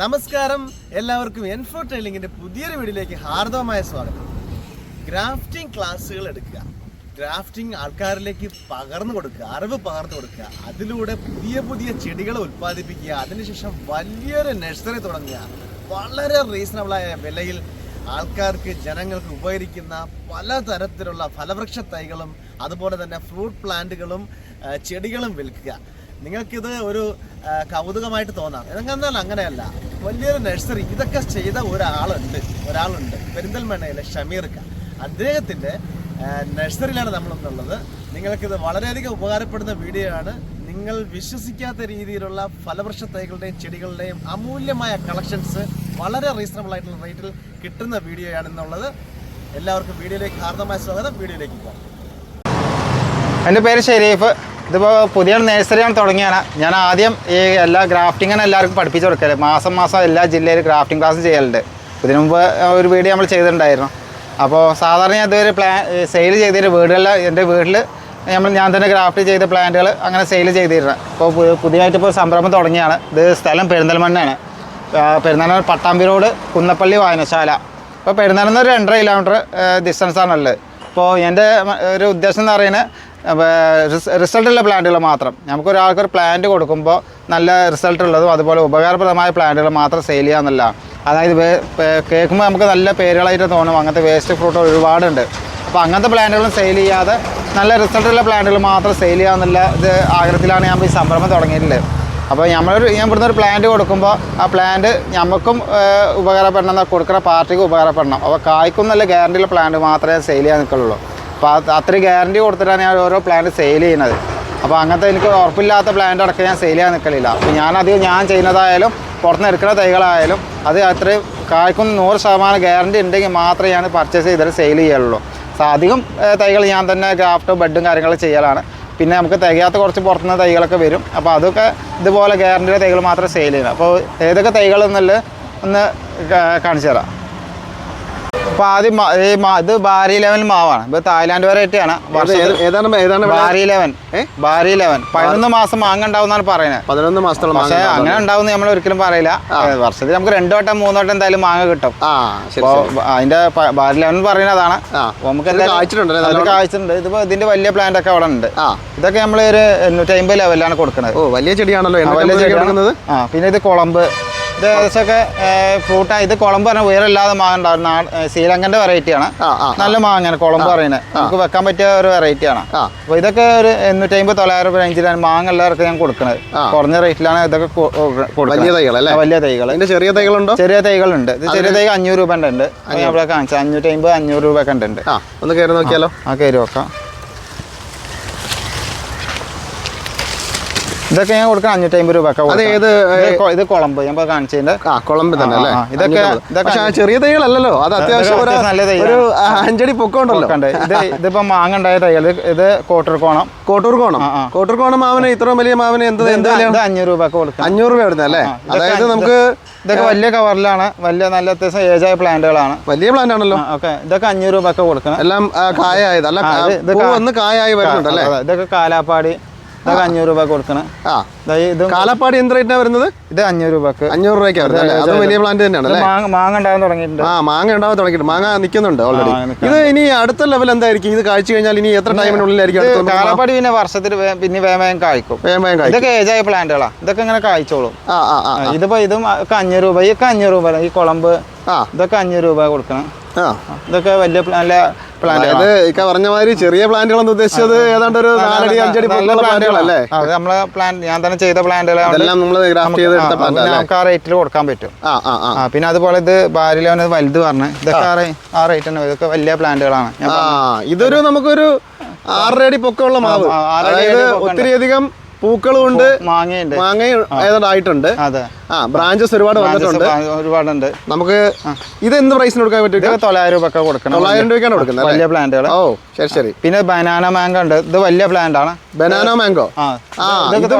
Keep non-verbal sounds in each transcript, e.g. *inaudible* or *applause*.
നമസ്കാരം. എല്ലാവർക്കും എൻഫോ ട്രെയിലിംഗിന്റെ പുതിയൊരു വീഡിയോയിലേക്ക് ഹാർദവമായ സ്വാഗതം. ഗ്രാഫ്റ്റിംഗ് ക്ലാസ്സുകൾ എടുക്കുക. ഗ്രാഫ്റ്റിംഗ് ആൾക്കാരിലേക്ക് പകർന്നു കൊടുക്കുക അറിവ് പകർന്നു കൊടുക്കുക. അതിലൂടെ പുതിയ പുതിയ ചെടികൾ ഉൽപ്പാദിപ്പിക്കുക. അതിനുശേഷം വലിയൊരു നഴ്സറി തുടങ്ങുക. വളരെ റീസണബിളായ വിലയിൽ ആൾക്കാർക്ക് ജനങ്ങൾക്ക് ഉപകരിക്കുന്ന പലതരത്തിലുള്ള ഫലവൃക്ഷ തൈകളും അതുപോലെ തന്നെ ഫ്രൂട്ട് പ്ലാന്റുകളും ചെടികളും വിൽക്കുക. നിങ്ങൾക്കിത് ഒരു കൗതുകമായിട്ട് തോന്നാം. എന്നാൽ അങ്ങനെയല്ല. വലിയൊരു നഴ്സറി. ഇതൊക്കെ ചെയ്ത ഒരാളുണ്ട്. ഒരാളുണ്ട്. പെരിന്തൽമണ്ണയിലെ ഷമീർ ഷമീർക്ക. അദ്ദേഹത്തിന്റെ നഴ്സറിയിലാണ് നമ്മളെന്നുള്ളത്. നിങ്ങൾക്കിത് വളരെയധികം ഉപകാരപ്പെടുന്ന വീഡിയോ ആണ് നിങ്ങൾ വിശ്വസിക്കാത്ത രീതിയിലുള്ള ഫലവൃക്ഷ തൈകളുടെയും ചെടികളുടെയും അമൂല്യമായ കളക്ഷൻസ് വളരെ റീസണബിൾ ആയിട്ടുള്ള റേറ്റിൽ കിട്ടുന്ന വീഡിയോ ആണെന്നുള്ളത് എല്ലാവർക്കും വീഡിയോയിലേക്ക് ഹാർദമായ സ്വാഗതം. വീഡിയോയിലേക്ക് പോകാം. എന്റെ പേര് ഷെരീഫ്. ഇതിപ്പോൾ പുതിയ നേഴ്സറിയാണ് തുടങ്ങിയാണ് ഞാൻ ആദ്യം ഈ എല്ലാ ഗ്രാഫ്റ്റിങ്ങാണ് എല്ലാവർക്കും പഠിപ്പിച്ചു കൊടുക്കൽ. മാസം മാസം എല്ലാ ജില്ലയിലും ഗ്രാഫ്റ്റിംഗ് ക്ലാസ് ചെയ്യലുണ്ട്. ഇതിനു മുമ്പ് ഒരു വീഡിയോ നമ്മൾ ചെയ്തിട്ടുണ്ടായിരുന്നു. അപ്പോൾ സാധാരണ ഞാൻ ഇതുവരെ പ്ലാൻ സെയിൽ ചെയ്തിട്ട് വീടുകളിൽ എന്റെ വീട്ടിൽ നമ്മൾ ഞാൻ തന്നെ ഗ്രാഫ്റ്റ് ചെയ്ത പ്ലാന്റുകൾ അങ്ങനെ സെയിൽ ചെയ്തിരുന്നത് അപ്പോൾ പുതിയതായിട്ട് ഇപ്പോൾ സംരംഭം തുടങ്ങിയാണ്. ഇത് സ്ഥലം പെരിന്തൽമണ്ണയാണ്. പെരുന്തൽമണ്ണ പട്ടാമ്പി റോഡ് കുന്നപ്പള്ളി വായനശാല. അപ്പോൾ പെരുന്നാളിൽ ഒരു രണ്ടര കിലോമീറ്റർ ഡിസ്റ്റൻസാണുള്ളത് അപ്പോൾ എന്റെ ഒരു ഉദ്ദേശം എന്ന് പറയുന്നത് റിസൾട്ടുള്ള പ്ലാന്റുകൾ മാത്രം. നമുക്ക് ഒരാൾക്കൊരു പ്ലാന്റ് കൊടുക്കുമ്പോൾ നല്ല റിസൾട്ട് ഉള്ളതും അതുപോലെ ഉപകാരപ്രദമായ പ്ലാന്റുകൾ മാത്രം സെയിൽ ചെയ്യാമെന്നല്ല അതായത് കേൾക്കുമ്പോൾ നമുക്ക് നല്ല പേരുകളായിട്ട് തോന്നും. അങ്ങനത്തെ വേസ്റ്റ് ഫ്രൂട്ട് ഒരുപാടുണ്ട്. അപ്പോൾ അങ്ങനത്തെ പ്ലാന്റുകളും സെയിൽ ചെയ്യാതെ നല്ല റിസൾട്ടുള്ള പ്ലാന്റുകൾ മാത്രം സെയിൽ ചെയ്യാമെന്നുള്ള ഇത് ആഗ്രഹത്തിലാണ് ഞാൻ ഈ സംരംഭം തുടങ്ങിയിട്ടുള്ളത്. അപ്പോൾ നമ്മളൊരു ഞാൻ ഇവിടുന്ന് ഒരു പ്ലാന്റ് കൊടുക്കുമ്പോൾ ആ പ്ലാന്റ് നമുക്കും ഉപകാരപ്പെടണം കൊടുക്കുന്ന പാർട്ടിക്കും ഉപകാരപ്പെടണം. അപ്പോൾ കായ്ക്കും നല്ല ഗ്യാരണ്ടിയുള്ള പ്ലാന്റ് മാത്രമേ സെയിൽ ചെയ്യാൻ നിൽക്കുള്ളൂ. അപ്പോൾ അത് അത്രയും ഗ്യാരണ്ടി കൊടുത്തിട്ടാണ് ഞാൻ ഓരോ പ്ലാന്റ് സെയിൽ ചെയ്യുന്നത്. അപ്പോൾ അങ്ങനത്തെ എനിക്ക് ഉറപ്പില്ലാത്ത പ്ലാന്റ് അടക്കം ഞാൻ സെയിൽ ചെയ്യാൻ നിൽക്കലില്ല അപ്പോൾ ഞാനധികം ഞാൻ ചെയ്യുന്നതായാലും പുറത്തുനിന്ന് എടുക്കുന്ന തൈകളായാലും അത് അത്രയും കായ്ക്കും നൂറ് ശതമാനം ഗ്യാരണ്ടി ഉണ്ടെങ്കിൽ മാത്രമേ ഞാൻ പർച്ചേസ് ചെയ്തിട്ട് സെയിൽ ചെയ്യുള്ളൂ അധികം തൈകൾ ഞാൻ തന്നെ ഗ്രാഫ്റ്റും ബെഡും കാര്യങ്ങളും ചെയ്യലാണ്. പിന്നെ നമുക്ക് തികയാത്ത കുറച്ച് പുറത്തുനിന്ന് തൈകളൊക്കെ വരും. അപ്പോൾ അതൊക്കെ ഇതുപോലെ ഗ്യാരണ്ടിയുടെ തൈകൾ മാത്രമേ സെയിൽ ചെയ്യണം അപ്പോൾ ഏതൊക്കെ തൈകൾ എന്നുള്ളത് ഒന്ന് കാണിച്ചു തരാം. അപ്പോൾ ആദ്യം ഈ മാ- ഇത് ബാരി ലെവൻ മാവാണ്. ഇത് തായ്ലാൻഡ് വെറൈറ്റിയാണ് ഏതാണ് ഏതാണ് ബാരി ലെവൻ? ബാരി ലെവൻ പതിനൊന്ന് മാസം മാങ്ങ ഉണ്ടാവുന്നാണ് പറയുന്നത്. പതിനൊന്ന് മാസത്തോളം പക്ഷേ അങ്ങനെ ഉണ്ടാവും നമ്മൾ ഒരിക്കലും പറയില്ല. വർഷത്തിൽ നമുക്ക് രണ്ടു വട്ടം മൂന്ന് വട്ടം എന്തായാലും മാങ്ങ കിട്ടും. ആ ശരി അപ്പോൾ അതിന്റെ പ- ബാരി ലെവൻ പറയുന്നതാണ് ആ. അപ്പോൾ നമുക്ക് ഇത് എന്തായാലും കായ്ച്ചിട്ടുണ്ടല്ലേ? അത് കായ്ച്ചിട്ടുണ്ട്. ഇതിപ്പോ ഇതിന്റെ വലിയ പ്ലാന്റ് ഒക്കെ അവിടെ ഉണ്ട്. ആ. ഇതൊക്കെ നമ്മൾ ഒരു എണ്ണൂറ്റി അമ്പത് ലെവലിലാണ് കൊടുക്കുന്നത്. ഓ വലിയ ചെടിയാണല്ലോ. ആ, വലിയ ചെടിയാണ്. ആ പിന്നെ ഇത് കുളമ്പ്. ഏകദേശമൊക്കെ ഫ്രൂട്ട്. ഇത് കുളമ്പ് പറഞ്ഞാൽ ഉയരമില്ലാതെ മാങ്ങ ഉണ്ടാവും നാ- ഏ, ശ്രീലങ്കന്റെ വെറൈറ്റിയാണ് നല്ല മാങ്ങയാണ് കുളമ്പ് പറയുന്നത് നമുക്ക് വെക്കാൻ പറ്റിയ ഒരു വെറൈറ്റിയാണ്. അപ്പോൾ ഇതൊക്കെ ഒരു എണ്ണൂറ്റി അമ്പത് തൊള്ളായിരം റേഞ്ചിലാണ് മാങ്ങ എല്ലാവർക്കും ഞാൻ കൊടുക്കുന്നത് കുറഞ്ഞ റേറ്റിലാണ് ഇതൊക്കെ വലിയ തൈകൾ അല്ലേ? വലിയ തൈകൾ. ചെറിയ തൈകളുണ്ട്? ചെറിയ തൈകളുണ്ട്. ഇത് ചെറിയ തൈകൾ അഞ്ഞൂറ് രൂപ ഉണ്ട്. അവിടെ ഇവിടെ കാണിച്ചത് അഞ്ഞൂറ്റി അമ്പത് അഞ്ഞൂറ് രൂപ ഒക്കെ ഉണ്ട്. ഒന്ന് കയറി നോക്കിയാലോ? ആ കയറി വെക്കാം ഇതൊക്കെ ഞാൻ കൊടുക്കാം അഞ്ഞൂറ്റി അമ്പത് രൂപ. ഏത്, ഇത് കുളമ്പ് ഞാൻ കാണിച്ചതിന്റെ ആ കുളമ്പ് തന്നെ അല്ലേ. ഇതൊക്കെ- പക്ഷേ ചെറിയ തൈകളല്ലല്ലോ? അത് അത്യാവശ്യം ഒരു അഞ്ചടി പൊക്കമുണ്ടല്ലോ. ഇത് *laughs* ഇതിപ്പോ മാങ്ങ ഉണ്ടായ തൈകൾ ഇത് കോട്ടൂർ കോണം. കോട്ടൂർ കോണം. കോട്ടൂർ കോണം മാവന് ഇത്രയും വലിയ മാവന് എന്ത് അഞ്ഞൂറ് രൂപ കൊടുക്കാം അഞ്ഞൂറ് രൂപ ഇടുന്നത് അല്ലേ? അതായത് നമുക്ക് ഇതൊക്കെ വലിയ കവറിലാണ്. വലിയ നല്ല അത്യാവശ്യം ഏജായ പ്ലാന്റുകളാണ്. വലിയ പ്ലാന്റ് ആണല്ലോ. ഓക്കെ ഇതൊക്കെ അഞ്ഞൂറ് രൂപ ഒക്കെ കൊടുക്കണം. എല്ലാം കായ കായായത്. അല്ല ഇത് വന്ന് കായായി വരുന്നുണ്ട് അല്ലേ? ഇതൊക്കെ കാലാപ്പാടി ഇതൊക്കെ അഞ്ഞൂറ് രൂപ കൊടുക്കണം. ആ. ഇത് കാലപ്പാടി എന്ത് റേറ്റിനാണ് വരുന്നത്? ഇത് അഞ്ഞൂറ് രൂപക്ക്. അഞ്ഞൂറ് രൂപയ്ക്ക് വരുന്നത് അത് വലിയ പ്ലാന്റ് തന്നെയാണ് മാങ്ങ ഉണ്ടാകാൻ തുടങ്ങിയിട്ടുണ്ട്. ആ മാങ്ങ ഉണ്ടാവാൻ തുടങ്ങിയിട്ട് മാങ്ങ നിൽക്കുന്നുണ്ട് ഓൾറെഡി ഇത് ഇനി അടുത്ത ലെവൽ എന്തായിരിക്കും? ഇത് കാഴ്ച കഴിഞ്ഞാൽ ഇനി എത്ര ടൈമിനുള്ളിലായിരിക്കും കാലാപ്പാടി പിന്നെ വർഷത്തിൽ പിന്നെ വേമയം കായ്ക്കും. വേഗം കായ്ക്കും. ഇതൊക്കെ ഏജായ പ്ലാന്റുകളാ ഇതൊക്കെ ഇങ്ങനെ കായ്ച്ചോളും. ആ ആ ഇതിപ്പോ ഇതും അഞ്ഞൂറ് രൂപ ഇതൊക്കെ അഞ്ഞൂറ് രൂപ ഈ കുളമ്പ് ഇതൊക്കെ അഞ്ഞൂറ് രൂപ കൊടുക്കണം. ആ. ഇതൊക്കെ വലിയ നല്ല പ്ലാന്റ് അതായത് ഇക്ക പറഞ്ഞ മാതിരി ചെറിയ പ്ലാന്റുകളെന്ന് ഉദ്ദേശിച്ചത് ഏതാണ്ട് ഒരു നാലടി അഞ്ചടി പ്ലാന്റുകളല്ലേ? അത് നമ്മളെ പ്ലാൻ ഞാൻ തന്നെ ചെയ്ത പ്ലാന്റുകളാണ്. ഇതെല്ലാം നമ്മൾ ഗ്രാഫ്റ്റ് ചെയ്ത് നമുക്ക് ആ റേറ്റിൽ കൊടുക്കാൻ പറ്റും. പിന്നെ അതുപോലെ ഇത് ഭാര്യ വലുത് പറഞ്ഞു ഇതൊക്കെ ആ. റേറ്റ് തന്നെ. ഇതൊക്കെ വലിയ പ്ലാന്റുകളാണ്. ഇതൊരു നമുക്കൊരു ആറര അടി പൊക്കമുള്ള മാവ്. അതായത്. ഒത്തിരി അധികം പൂക്കളും ഉണ്ട് മാങ്ങയുണ്ട്. മാങ്ങയും ഏതാണ്ട് ആയിട്ടുണ്ട്. അതെ. ആ ബ്രാഞ്ചസ് ഒരുപാട് വന്നിട്ടുണ്ട്. ഒരുപാടുണ്ട്. നമുക്ക് ഇത് എന്ത് പ്രൈസിന് കൊടുക്കാൻ പറ്റും തൊള്ളായിരം രൂപ ഒക്കെ കൊടുക്കണം തൊള്ളായിരം രൂപയ്ക്കാണ് കൊടുക്കുന്നത് വലിയ പ്ലാന്റുകൾ ഓ ശരി ശരി. പിന്നെ ബനാന മാങ്ങ ഉണ്ട്. ഇത് വലിയ പ്ലാന്റ് ആണ്. ബനാനോ മാങ്കോ ആ.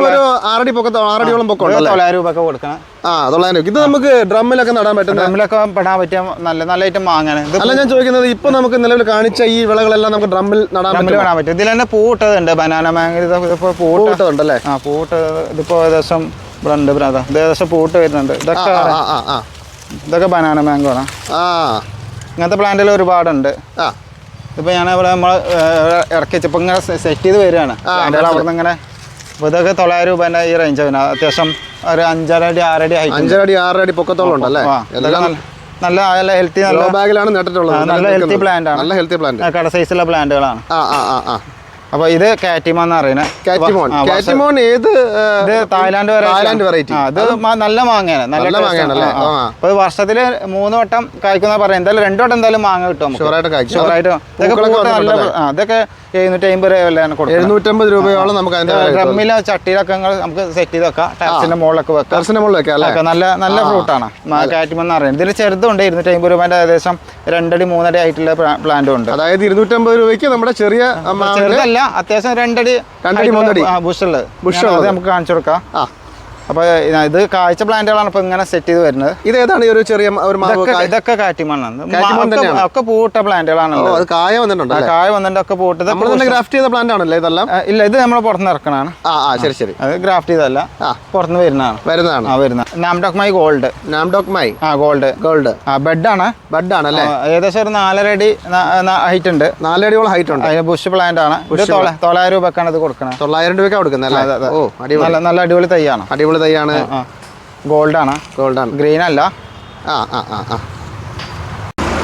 ഒരു ആറടി പൊക്കത്തോ ആറടിയോളം പൊക്കം തൊള്ളായിരം രൂപ ഒക്കെ കൊടുക്കണം. ആ തൊള്ളായിരം രൂപ. ഇത് നമുക്ക് ഡ്രമ്മിലൊക്കെ നടാൻ പറ്റും ഡ്രമ്മിലൊക്കെ പെടാൻ പറ്റിയ നല്ല നല്ല ഐറ്റം ഇത് അല്ല ഞാൻ ചോദിക്കുന്നത് ഇപ്പൊ നമുക്ക് നിലവിൽ കാണിച്ച ഈ വിളകളെല്ലാം നമുക്ക് ഡ്രമ്മിൽ നടാൻ പറ്റും. ഇതിൽ തന്നെ പൂട്ടതുണ്ട് ബനാന മാങ്ങ ഇതിപ്പോ പൂട്ട പൂട്ടമുണ്ടല്ലേ ആ പൂട്ട് ഇതിപ്പോ ഏകദേശം ഇവിടെ ഉണ്ട് ബ്രാ ഏകദേശം പൂട്ട് വരുന്നുണ്ട്. ഇതൊക്കെ ഇതൊക്കെ ബനാന മാംഗോ ആണ്. ഇങ്ങനത്തെ പ്ലാന്റിൽ ഒരുപാടുണ്ട്. ഇതിപ്പോൾ ഞാൻ ഇവിടെ നമ്മൾ ഇറക്കി വെച്ചപ്പോൾ ഇങ്ങനെ സെറ്റ് ചെയ്ത് വരികയാണ്. അവിടെ നിന്ന് ഇങ്ങനെ അപ്പോൾ ഇതൊക്കെ തൊള്ളായിരം രൂപേന്റെ ഈ റേഞ്ച് വരുന്നത് അത്യാവശ്യം ഒരു അഞ്ചരടി ആറടി ഹൈറ്റ് അഞ്ചരടി ആറടി പൊക്കത്തോളം ഉണ്ടല്ലേ നല്ല നല്ല ഹെൽത്തി നല്ല ബാഗിലാണ് നട്ടിട്ടുള്ളത്. നല്ല ഹെൽത്തി പ്ലാന്റ് ആണ്. നല്ല ഹെൽത്തി പ്ലാന്റ് കട സൈസുള്ള പ്ലാന്റുകളാണ് ആ ആ ആ. ആ അപ്പോൾ ഇത് കാറ്റിമ എന്ന് പറയുന്നത് കാറ്റിമോൺ കാറ്റിമോൺ ഏത് ഇത് തായ്ലാന്റ് തായ്ലാന്റ് വെറൈറ്റി ഇത് നല്ല മാങ്ങയാണ്. നല്ല മാങ്ങയാണ് അല്ലേ. അപ്പോൾ വർഷത്തിൽ മൂന്ന് വട്ടം കായ്ക്കുന്ന പറയാം എന്തായാലും രണ്ടു വട്ടം എന്തായാലും മാങ്ങ കിട്ടും ഷുവറായിട്ട് ഷുവറായിട്ട് ഇതൊക്കെ നല്ല? ഇതൊക്കെ എഴുന്നൂറ്റി അമ്പത് രൂപയാണ് കൊടുക്കുന്നത്. എഴുന്നൂറ്റമ്പത് രൂപയോളം നമുക്ക് അതിന്റെ ഡ്രമ്മിലോ ചട്ടിയിലൊക്കെ നമുക്ക് സെറ്റ് ചെയ്ത് വെക്കാം. ടെറസിന്റെ മുകളിലൊക്കെ വെക്കാം. ടെറസിന്റെ മുകളിൽ വെക്കാം നല്ല നല്ല ഫ്രൂട്ടാണ് കാറ്റുമെന്ന് പറയുന്നത് ഇതിൽ ചെറുതുണ്ട് ഇരുന്നൂറ്റി അമ്പത് രൂപ ഏകദേശം രണ്ടടി മൂന്നടി ആയിട്ടുള്ള പ്ലാന്റും ഉണ്ട്. അതായത് ഇരുന്നൂറ്റമ്പത് രൂപയ്ക്ക് നമ്മുടെ ചെറിയ ചെറുതല്ല അത്യാവശ്യം രണ്ടടി രണ്ടടി, മൂന്നടി. ബുഷുള്ളത് അത് നമുക്ക് കാണിച്ചു കൊടുക്കാം. അപ്പോൾ ഇത് കാഴ്ച പ്ലാന്റുകളാണ് ഇപ്പോൾ ഇങ്ങനെ സെറ്റ് ചെയ്ത് വരുന്നത്. ഇത് ഏതാണ് ഈ ഒരു ചെറിയ ഒരു ഇതൊക്കെ കാറ്റിമണ്ണാണ്. ഒക്കെ പൂട്ട ഓ പ്ലാന്റുകളാണല്ലോ അത് കായ വന്നിട്ടുണ്ട് അല്ലേ കായ വന്നിട്ട് ഒക്കെ പൂട്ടത് നമ്മൾ തന്നെ ഗ്രാഫ്റ്റ് ചെയ്ത പ്ലാന്റ് ആണല്ലോ ഇതെല്ലാം ഇല്ല ഇത് നമ്മൾ പുറത്തുനിന്ന് ഇറക്കണാണ് ആ ആ ശരി ശരി. അത് ഗ്രാഫ്റ്റ് ചെയ്തല്ല. പുറത്തുനിന്ന് വരുന്നതാണ്. വരുന്നതാണ്. ആ വരുന്ന Nam Dok Mai gold. Nam Dok Mai ആ ഗോൾഡ്. ഗോൾഡ്. ആ ബെഡാണ്. ബഡ് ആണല്ലേ ഏകദേശം ഒരു നാലര അടി ഹൈറ്റ് ഉണ്ട്. നാലടിയോളം ഹൈറ്റ് ഉണ്ട്. ബുഷ് പ്ലാന്റ് ആണ്. തൊള്ളായിരം രൂപക്കാണ് ഇത് കൊടുക്കണത്. തൊള്ളായിരം രൂപയ്ക്ക് കൊടുക്കുന്നത് നല്ല നല്ല അടിപൊളി തൈയാണ്. അടിപൊളി തൈയാണ് ഗോൾഡാണ്. ഗോൾഡാണ്. ഗ്രീൻ അല്ല ആ ആ ആ ആ.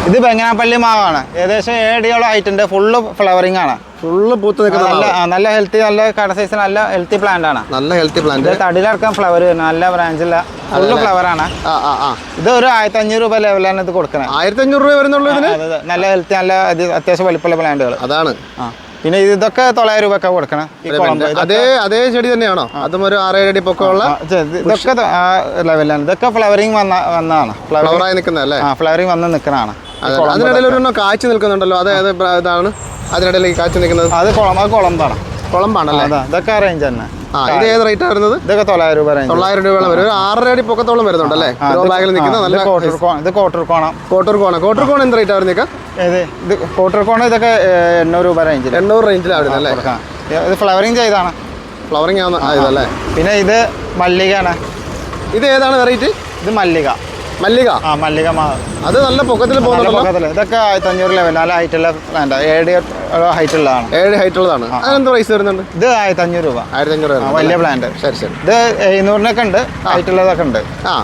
ഇത് ബെങ്ങനാപ്പള്ളി മാവാണ്. ഏകദേശം ഏടിയോളം ഹൈറ്റ് ഉണ്ട് ഫുള്ള് ഫ്ലവറിംഗ് ആണ് ഫുള്ള് പൂത്ത് നിൽക്കുന്ന നല്ല നല്ല ഹെൽത്തി നല്ല കട സൈസ് നല്ല ഹെൽത്തി പ്ലാന്റ് ആണ്. നല്ല ഹെൽത്തി പ്ലാന്റ് തടിയിലടക്കം ഫ്ലവർ വരുന്നത് നല്ല ബ്രാഞ്ചില്ല ഫുള്ള് ഫ്ലവർ ആണ്. ഇത് ഒരു ആയിരത്തി അഞ്ഞൂറ് രൂപ ലെവലാണ് ഇത് കൊടുക്കുന്നത് ആയിരത്തി അഞ്ഞൂറ് രൂപ വരുന്നുള്ളൂ നല്ല ഹെൽത്തി നല്ല അത്യാവശ്യം വലിപ്പമുള്ള പ്ലാന്റുകൾ അതാണ്. ആ. പിന്നെ ഇതൊക്കെ തൊള്ളായിരം രൂപ കൊടുക്കണം. കുളമ്പ് ഇതൊക്കെ- അതേ അതേ ചെടി തന്നെയാണോ? അതും ഒരു ആറേഴ് അടി പൊക്കമുള്ള ഇതൊക്കെ ലെവലാണ് ഇതൊക്കെ ഫ്ലവറിങ് വന്ന വന്നതാണ്. ഫ്ലവറായി നിൽക്കുന്നതല്ലേ ആ ഫ്ലവറിങ് വന്ന് നിൽക്കുന്നതാണ് അതെ. അതിനിടയിൽ ഒരെണ്ണം കാഴ്ച നിൽക്കുന്നുണ്ടല്ലോ. അതായത് ഇതാണ്? അതിനിടയിൽ കാച്ചു കാഴ്ച നിൽക്കുന്നത്? അത് കുളം അത് കുളമ്പാണ്. കുളമ്പാണല്ലേ? അതാ ഇതൊക്കെ റേഞ്ച് തന്നെ. ആ ഇത് ഏത് റേറ്റ് വരുന്നത്? ഇതൊക്കെ തൊള്ളായിരം രൂപ റേഞ്ച് തൊള്ളായിരം രൂപയോളം വരും ഒരു ആറര അടി പൊക്കത്തോളം വരുന്നുണ്ടല്ലേ? ബാഗിൽ നിൽക്കുന്ന നല്ല ഇത് കോട്ടൂർ കോണം കോട്ടൂർ കോണ കോട്ടൂർ കോണ എന്ത് റേറ്റ് ആയിരുന്നു ഇത് കോട്ടൂർ കോണം ഇതൊക്കെ എണ്ണൂറ് രൂപ റേഞ്ചിൽ എണ്ണൂറ് റേഞ്ചിലാണ് അല്ലേ? ഇത് ഫ്ലവറിങ് ചെയ്താണ് ഫ്ലവറിങ് ആയതല്ലേ പിന്നെ ഇത് മല്ലികയാണ്. ഇത് ഏതാണ് വെറൈറ്റി ഇത് മല്ലിക. മല്ലിക? ആ മല്ലിക മാ അത് നല്ല പൊക്കത്തിൽ പോകുന്നുണ്ടല്ലോ. ഇതൊക്കെ ആയിരത്തി അഞ്ഞൂറ് ലെവൽ നല്ല ഹൈറ്റുള്ള പ്ലാന്റ് ഏഴ് ഹൈറ്റ് ഉള്ളതാണ്. ഏഴ് ഹൈറ്റ് ഉള്ളതാണ്. എന്ത് പ്രൈസ് വരുന്നുണ്ട്? ഇത് ആയിരത്തി അഞ്ഞൂറ് രൂപ ആയിരത്തി അഞ്ഞൂറ് വലിയ? പ്ലാന്റ് ശരി ശരി. ഇത് എഴുന്നൂറിനൊക്കെ ഉണ്ട് ഹൈറ്റ് ഉള്ളതൊക്കെ ഉണ്ട്. ആ.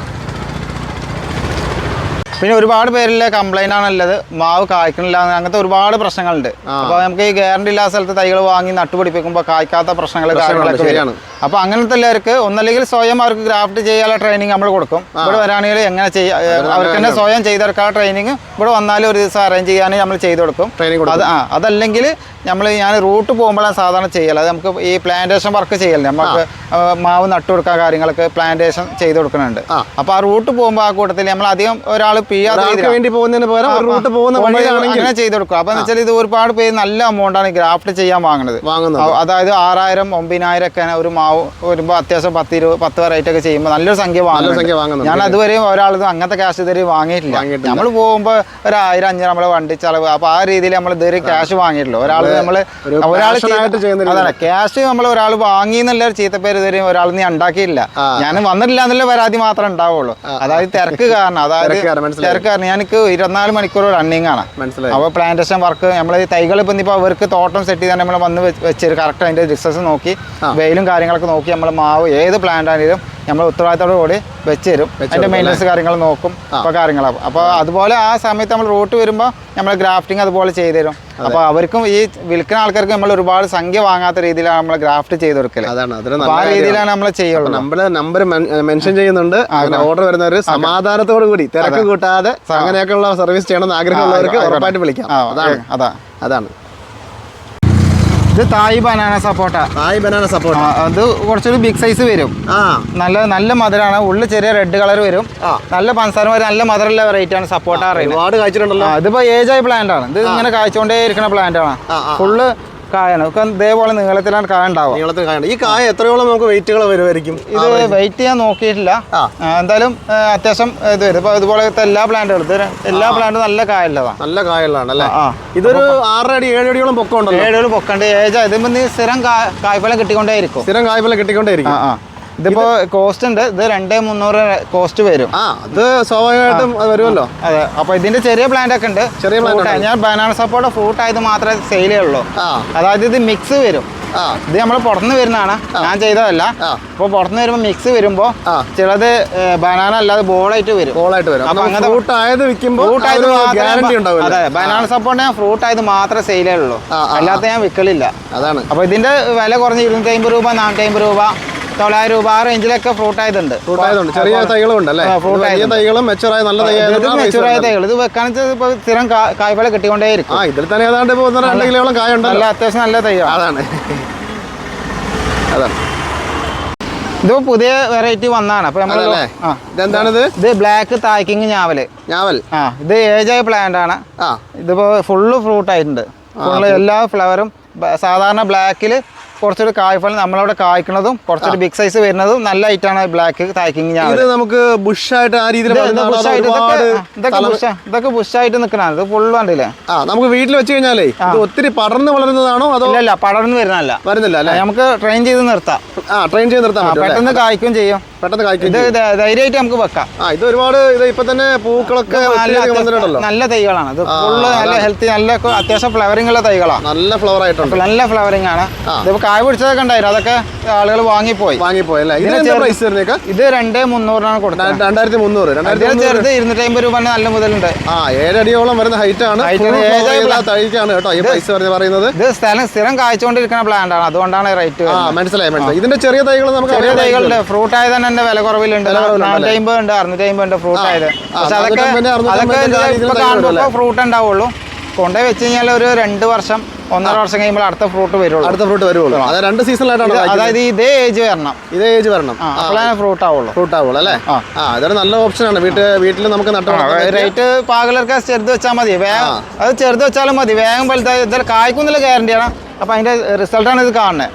പിന്നെ ഒരുപാട് പേരിലെ കംപ്ലൈന്റ് ആണ് ഉള്ളത്. മാവ് കായ്ക്കണില്ല അങ്ങനത്തെ ഒരുപാട് പ്രശ്നങ്ങളുണ്ട്. അപ്പൊ നമുക്ക് ഈ ഗ്യാരണ്ടി ഇല്ലാത്ത സ്ഥലത്ത് തൈകൾ വാങ്ങി നട്ടുപിടിപ്പിക്കുമ്പോൾ കായ്ക്കാത്ത പ്രശ്നങ്ങൾ കാര്യങ്ങളൊക്കെ. വരും. അപ്പൊ അങ്ങനത്തെ എല്ലാവർക്ക് ഒന്നല്ലെങ്കിൽ സ്വയം അവർക്ക് ഗ്രാഫ്റ്റ് ചെയ്യാനുള്ള ട്രെയിനിങ് നമ്മൾ കൊടുക്കും. ഇവിടെ വരാണെങ്കിൽ എങ്ങനെ ചെയ്യാം അവർക്ക് തന്നെ സ്വയം ചെയ്തെടുക്കാൻ ട്രെയിനിങ് ഇവിടെ വന്നാലും ഒരു ദിവസം അറേഞ്ച് ചെയ്യാൻ നമ്മൾ ചെയ്ത് കൊടുക്കും. അത് ആ അതല്ലെങ്കിൽ നമ്മൾ ഞാൻ റൂട്ട് പോകുമ്പോഴാണ് സാധാരണ ചെയ്യൽ അത് നമുക്ക് ഈ പ്ലാന്റേഷൻ വർക്ക് ചെയ്യല്ലേ നമുക്ക് മാവ് നട്ടു കൊടുക്കാൻ കാര്യങ്ങളൊക്കെ പ്ലാന്റേഷൻ ചെയ്ത് കൊടുക്കുന്നുണ്ട്. അപ്പോൾ അപ്പൊ ആ റൂട്ട് പോകുമ്പോൾ ആ കൂട്ടത്തിൽ നമ്മൾ അധികം ഒരാൾ പിയാതെ ഒരാൾക്ക് വേണ്ടി പോകുന്നതിന് പകരം ഒരു റൂട്ട് പോകുന്ന വഴിയാണെങ്കിൽ അങ്ങനെ ചെയ്ത് കൊടുക്കും അപ്പൊ വെച്ചാൽ ഇത് ഒരുപാട് പേര് നല്ല എമൗണ്ട് ആണ് ഗ്രാഫ്റ്റ് ചെയ്യാൻ വാങ്ങുന്നത്. അതായത് ആറായിരം ഒമ്പതിനായിരം ഒക്കെ ഒരു മാവ് വരുമ്പോൾ അത്യാവശ്യം പത്ത് ഇരുപത് പത്ത് വെറൈറ്റി ഒക്കെ ചെയ്യുമ്പോൾ നല്ലൊരു സംഖ്യ വാങ്ങുന്നുണ്ട്. ഞാൻ അതുവരെയും ഒരാൾ അങ്ങനത്തെ ക്യാഷ് ഇതുവരെ വാങ്ങിയിട്ടില്ല. നമ്മൾ പോകുമ്പോൾ ഒരു ആയിരം അഞ്ഞൂറ് നമ്മളെ വണ്ടി ചെലവ്. അപ്പൊ ആ രീതിയിൽ നമ്മൾ ഇതുവരെ ക്യാഷ് വാങ്ങിയിട്ടില്ല. ഒരാൾ നമ്മൾ ഒരു ഒരാൾ അതാണ്. ക്യാഷ് നമ്മൾ ഒരാൾ വാങ്ങി എന്നുള്ള ചീത്ത ചീത്തപ്പേര് ഇതുവരെ ഒരാൾ നീ ഉണ്ടാക്കിയില്ല ഞാൻ വന്നിട്ടില്ല എന്നുള്ള പരാതി മാത്രമേ ഉണ്ടാവുള്ളൂ. അതായത് തിരക്ക് കാരണം. അതായത് മനസ്സിലായി. കാരണം എനിക്ക് ഇരുപത്തിനാല് മണിക്കൂർ റണ്ണിങ് ആണ്. മനസ്സിലായി. അപ്പോൾ പ്ലാന്റേഷൻ വർക്ക് നമ്മൾ ഈ തൈകൾ ഇപ്പം ഇപ്പോൾ അവർക്ക് തോട്ടം സെറ്റ് ചെയ്താൽ നമ്മൾ വന്ന് വെച്ചൊരു കറക്റ്റ് അതിന്റെ ഡിസ്റ്റൻസ് നോക്കി വെയിലും കാര്യങ്ങളൊക്കെ നോക്കി നമ്മൾ മാവ് ഏത് പ്ലാന്റ് ആണെങ്കിലും നമ്മൾ ഉത്തരവാദിത്തോടു കൂടി വെച്ച് തരും അതിന്റെ മെയിന്റനൻസ് കാര്യങ്ങൾ നോക്കും അപ്പോൾ കാര്യങ്ങളാവും. അപ്പോൾ അതുപോലെ ആ സമയത്ത് നമ്മൾ റൂട്ട് വരുമ്പോൾ നമ്മൾ ഗ്രാഫ്റ്റിംഗ് അതുപോലെ ചെയ്തു തരും അപ്പോൾ അവർക്കും ഈ വിൽക്കുന്ന ആൾക്കാർക്ക് നമ്മൾ ഒരുപാട് സംഖ്യ വാങ്ങാത്ത രീതിയിലാണ് നമ്മൾ ഗ്രാഫ്റ്റ് ചെയ്ത് കൊടുക്കൽ. ആ രീതിയിലാണ് നമ്മൾ ചെയ്യുള്ളൂ. നമ്മൾ നമ്പർ മെൻഷൻ ചെയ്യുന്നുണ്ട്. ഓർഡർ വരുന്നവർ സമാധാനത്തോടു കൂടി തിരക്ക് കൂട്ടാതെ അങ്ങനെയൊക്കെയുള്ള സർവീസ് ചെയ്യണമെന്ന് ആഗ്രഹമുള്ളവർക്ക് ഉറപ്പായിട്ട് വിളിക്കാം. അതാണ്. അതാ. അതാണ്. ഇത് Thai banana sapota. Thai banana സപ്പോർട്ട അത് കുറച്ചൊരു ബിഗ് സൈസ് വരും. ആ. നല്ല നല്ല മധുരമാണ് ഉള്ളിൽ ചെറിയ റെഡ് കളർ വരും. നല്ല പഞ്ചസാര വരും നല്ല മധുരമുള്ള വെറൈറ്റി ആണ് സപ്പോർട്ട അറിയുന്നത് ഇതിപ്പോ ഏജ് ആയ പ്ലാന്റ് ആണ്. ഇത് ഇങ്ങനെ കാഴ്ചകൊണ്ടേ ഇരിക്കുന്ന പ്ലാന്റ് ആണ്. ഫുള്ള് കായാണ്. ഒക്കെ ഇതേപോലെ നീളത്തിലാണ് കായ ഉണ്ടാവുക. നീളത്തിൽ ഈ കായ എത്രയോളം നമുക്ക് വെയിറ്റുകൾ വരുമായിരിക്കും ഇത് വെയിറ്റ് ചെയ്യാൻ നോക്കിയിട്ടില്ല. എന്തായാലും അത്യാവശ്യം ഇത് വരും. ഇപ്പൊ ഇതുപോലത്തെ എല്ലാ പ്ലാന്റുകളും എല്ലാ പ്ലാന്റും നല്ല കായുള്ളതാണ്. നല്ല കായുള്ളതാണ് അല്ലേ? ഇതൊരു ആറടി ഏഴടിയോളം പൊക്കമുണ്ട് അടിയോളം പൊക്കമുണ്ട് ഏജ് ഇതിപ്പോ നീ സ്ഥിരം കായ്ഫലം കിട്ടിക്കൊണ്ടേയിരിക്കും. സ്ഥിരം കായ്ഫലം കിട്ടിക്കൊണ്ടേ ആ ആ. ഇതിപ്പോ കോസ്റ്റ് ഉണ്ട്. ഇത് രണ്ടേ മുന്നൂറ് കോസ്റ്റ് വരും. ആ അത് സ്വാഭാവികമായിട്ടും അത് വരുമല്ലോ. അതെ. അപ്പൊ ഇതിന്റെ ചെറിയ പ്ലാന്റ് ഒക്കെ ഉണ്ട്. ചെറിയ പ്ലാന്റ് ഞാൻ ബനാന സപ്പോർട്ട് ഫ്രൂട്ട് ആയത് മാത്രമേ സെയിൽ ചെയ്യുള്ളൂ. അതായത് ഇത് മിക്സ് വരും. ഇത് നമ്മൾ പുറത്തുനിന്ന് വരുന്നതാണ്. ഞാൻ ചെയ്തതല്ല. അപ്പൊ പുറത്തുനിന്ന് വരുമ്പോ മിക്സ് വരുമ്പോ ചിലത് ബനാന അല്ലാതെ ബോളായിട്ട് വരും. ബോളായിട്ട് വരും. അപ്പൊ അങ്ങനെ ഫ്രൂട്ട് ആയത് വിൽക്കുമ്പോൾ ഫ്രൂട്ട് ആയത് ഗ്യാരണ്ടി ഉണ്ടാവില്ല അതെ. ബനാന സപ്പോർട്ട് ഞാൻ ഫ്രൂട്ട് ആയത് മാത്രമേ സെയിൽ ചെയ്യുള്ളൂ. അല്ലാത്ത ഞാൻ വിൽക്കലില്ല അതാണ്. അപ്പൊ ഇതിന്റെ വില കുറഞ്ഞ് ഇരുന്നൂറ്റി അമ്പത് രൂപ നാനൂറ്റി അമ്പത് രൂപ. തൊള്ളായിരം രൂപ ആ റേഞ്ചിലൊക്കെ ഫ്രൂട്ട് ആയതുണ്ട്. ഫ്രൂട്ട് ആയതുകൊണ്ട് ചെറിയ തൈകളും ഉണ്ട് അല്ലേ ആ, ആയ ആയതുണ്ട്. തൈകളും മെച്ചുറായ നല്ല തൈ ഇത് ആയതുകൊണ്ട് ആ പൈസ മെച്ചൂറായ തൈകൾ. ഇത് വെക്കാൻ ഇപ്പോൾ സ്ഥിരം കായ്ഫലം കിട്ടിക്കൊണ്ടേയിരിക്കും. ആ ഇതിൽ തന്നെ ഏതാണ്ട് ഇപ്പൊ ഒന്നര രണ്ട് കിലോളം കായ ഉണ്ട് അല്ല അത്യാവശ്യം നല്ല തൈ അതാണ്. അതാണ്. ഇതിപ്പോ പുതിയ വെറൈറ്റി വന്നാണ്. അപ്പൊ നമ്മൾ ഇതെന്താണിത്? ഇത് ബ്ലാക്ക് തായ്ക്കിങ് ഞാവൽ. ഞാവൽ. ആ ഇത് ഏജായ പ്ലാന്റ് ആണ്. ഇതിപ്പോ ഫുള്ള് ഫ്രൂട്ട് ആയിട്ടുണ്ട്. എല്ലാ ഫ്ലവറും സാധാരണ ബ്ലാക്കിൽ കുറച്ചൊരു കായ്ഫലം നമ്മളവിടെ കായ്ക്കുന്നതും കുറച്ചൊരു ബിഗ് സൈസ് വരുന്നതും നല്ല ഐറ്റാണ് ബ്ലാക്ക് തായ്ക്കിങ് ഞാൻ നമുക്ക് ബുഷായിട്ട് ആ രീതിയിൽ ഇതൊക്കെ ബുഷായിട്ട് നിൽക്കണതാണ് ഇത് ഫുള്ള് കണ്ടില്ലേ? ആ നമുക്ക് വീട്ടിൽ വെച്ച് കഴിഞ്ഞാലേ ഒത്തിരി പടർന്ന് വളരുന്നതാണോ അതോ അല്ല പടർന്ന് വരുന്നതല്ല. വരുന്നില്ല അല്ലേ? നമുക്ക് ട്രെയിൻ ചെയ്ത് നിർത്താം. ആ ട്രെയിൻ ചെയ്ത് അല്ലേ? പെട്ടെന്ന് കായ്ക്കും ചെയ്യും. പെട്ടെന്ന് കായ്ക്കും ഇത് ധൈര്യമായിട്ട് നമുക്ക് വെക്കാം. ആ ഇത് ഒരുപാട് ഇത് ഇപ്പൊ തന്നെ പൂക്കളൊക്കെ നല്ല തൈകളാണ്. ഇത് ഫുള്ള് നല്ല ഹെൽത്തി നല്ല അത്യാവശ്യം ഫ്ലവറിംഗ് ഉള്ള തൈകളാണ് നല്ല ഫ്ലവർ ആയിട്ടുണ്ട്. നല്ല ഫ്ലവറിംഗ് ആണ്. ഇതിപ്പോ കായ പിടിച്ചതൊക്കെ ഉണ്ടായിരുന്നു. അതൊക്കെ ആളുകൾ വാങ്ങിപ്പോയി. വാങ്ങിപ്പോയല്ലേ ഇതിന് ഇതിന് പ്രൈസ് വരുന്നേക്ക? ഇത് രണ്ടേ മുന്നൂറിനാണ് കൊടുത്തത്. രണ്ടായിരത്തി മുന്നൂറ് രണ്ടായിരത്തി ചെറുത് ഇരുന്നൂറ്റി അമ്പത് രൂപ നല്ല മുതലുണ്ട്. ആ ഏഴടിയോളം വരുന്ന ഹൈറ്റ് ആണ്. തൈക്കാണ് കേട്ടോ ഈ പ്രൈസ് പറയുന്നത്. ഇത് സ്ഥലം സ്ഥിരം കായ്ച്ചുകൊണ്ടിരിക്കുന്ന പ്ലാന്റ് ആണ്. അതുകൊണ്ടാണ് റേറ്റ് മനസ്സിലായി മനസ്സിലായി. ഇതിന്റെ ചെറിയ തൈകൾ നമുക്ക് ചെറിയ തൈകളുടെ തൈകളുണ്ട് ഫ്രൂട്ട് ആയത് തന്നെ കുറവിലുണ്ട്. വില കുറവിലുണ്ട് നാനൂറ്റി അമ്പത് ഉണ്ട് അറുന്നൂറ്റി അമ്പത് ഉണ്ട് ഫ്രൂട്ട് ആയത് പക്ഷെ അതൊക്കെ അതൊക്കെ ഇപ്പൊ കാണുമ്പോൾ ഫ്രൂട്ട് ഉണ്ടാവുള്ളൂ. കൊണ്ടുപോയി വെച്ച് കഴിഞ്ഞാൽ ഒരു രണ്ട് വർഷം ഒന്നര വർഷം കഴിയുമ്പോൾ അടുത്ത ഫ്രൂട്ട് വരുള്ളൂ. അടുത്ത ഫ്രൂട്ട് വരുള്ളൂ. അത് രണ്ട് സീസണിലായിട്ടാണ് അതായത് ഇതേ ഏജ് വരണം. ഇതേ ഏജ് വരണം. അപ്പോഴാണ് ഫ്രൂട്ട് ആവുള്ളൂ. ഫ്രൂട്ട് ആവുള്ളൂ അല്ലേ? ആ. അതൊരു നല്ല ഓപ്ഷനാണ് വീട്ടിൽ വീട്ടിൽ നമുക്ക് റേറ്റ് പാകലർക്ക് ചെറുത് വെച്ചാൽ മതി. വേഗം അത് ചെറുത് വെച്ചാലും മതി. വേഗം വലുതായി കായ്ക്കുന്നില്ല ഗ്യാരണ്ടിയാണ് അപ്പൊ അതിന്റെ റിസൾട്ടാണ് ഇത് കാണുന്നത്.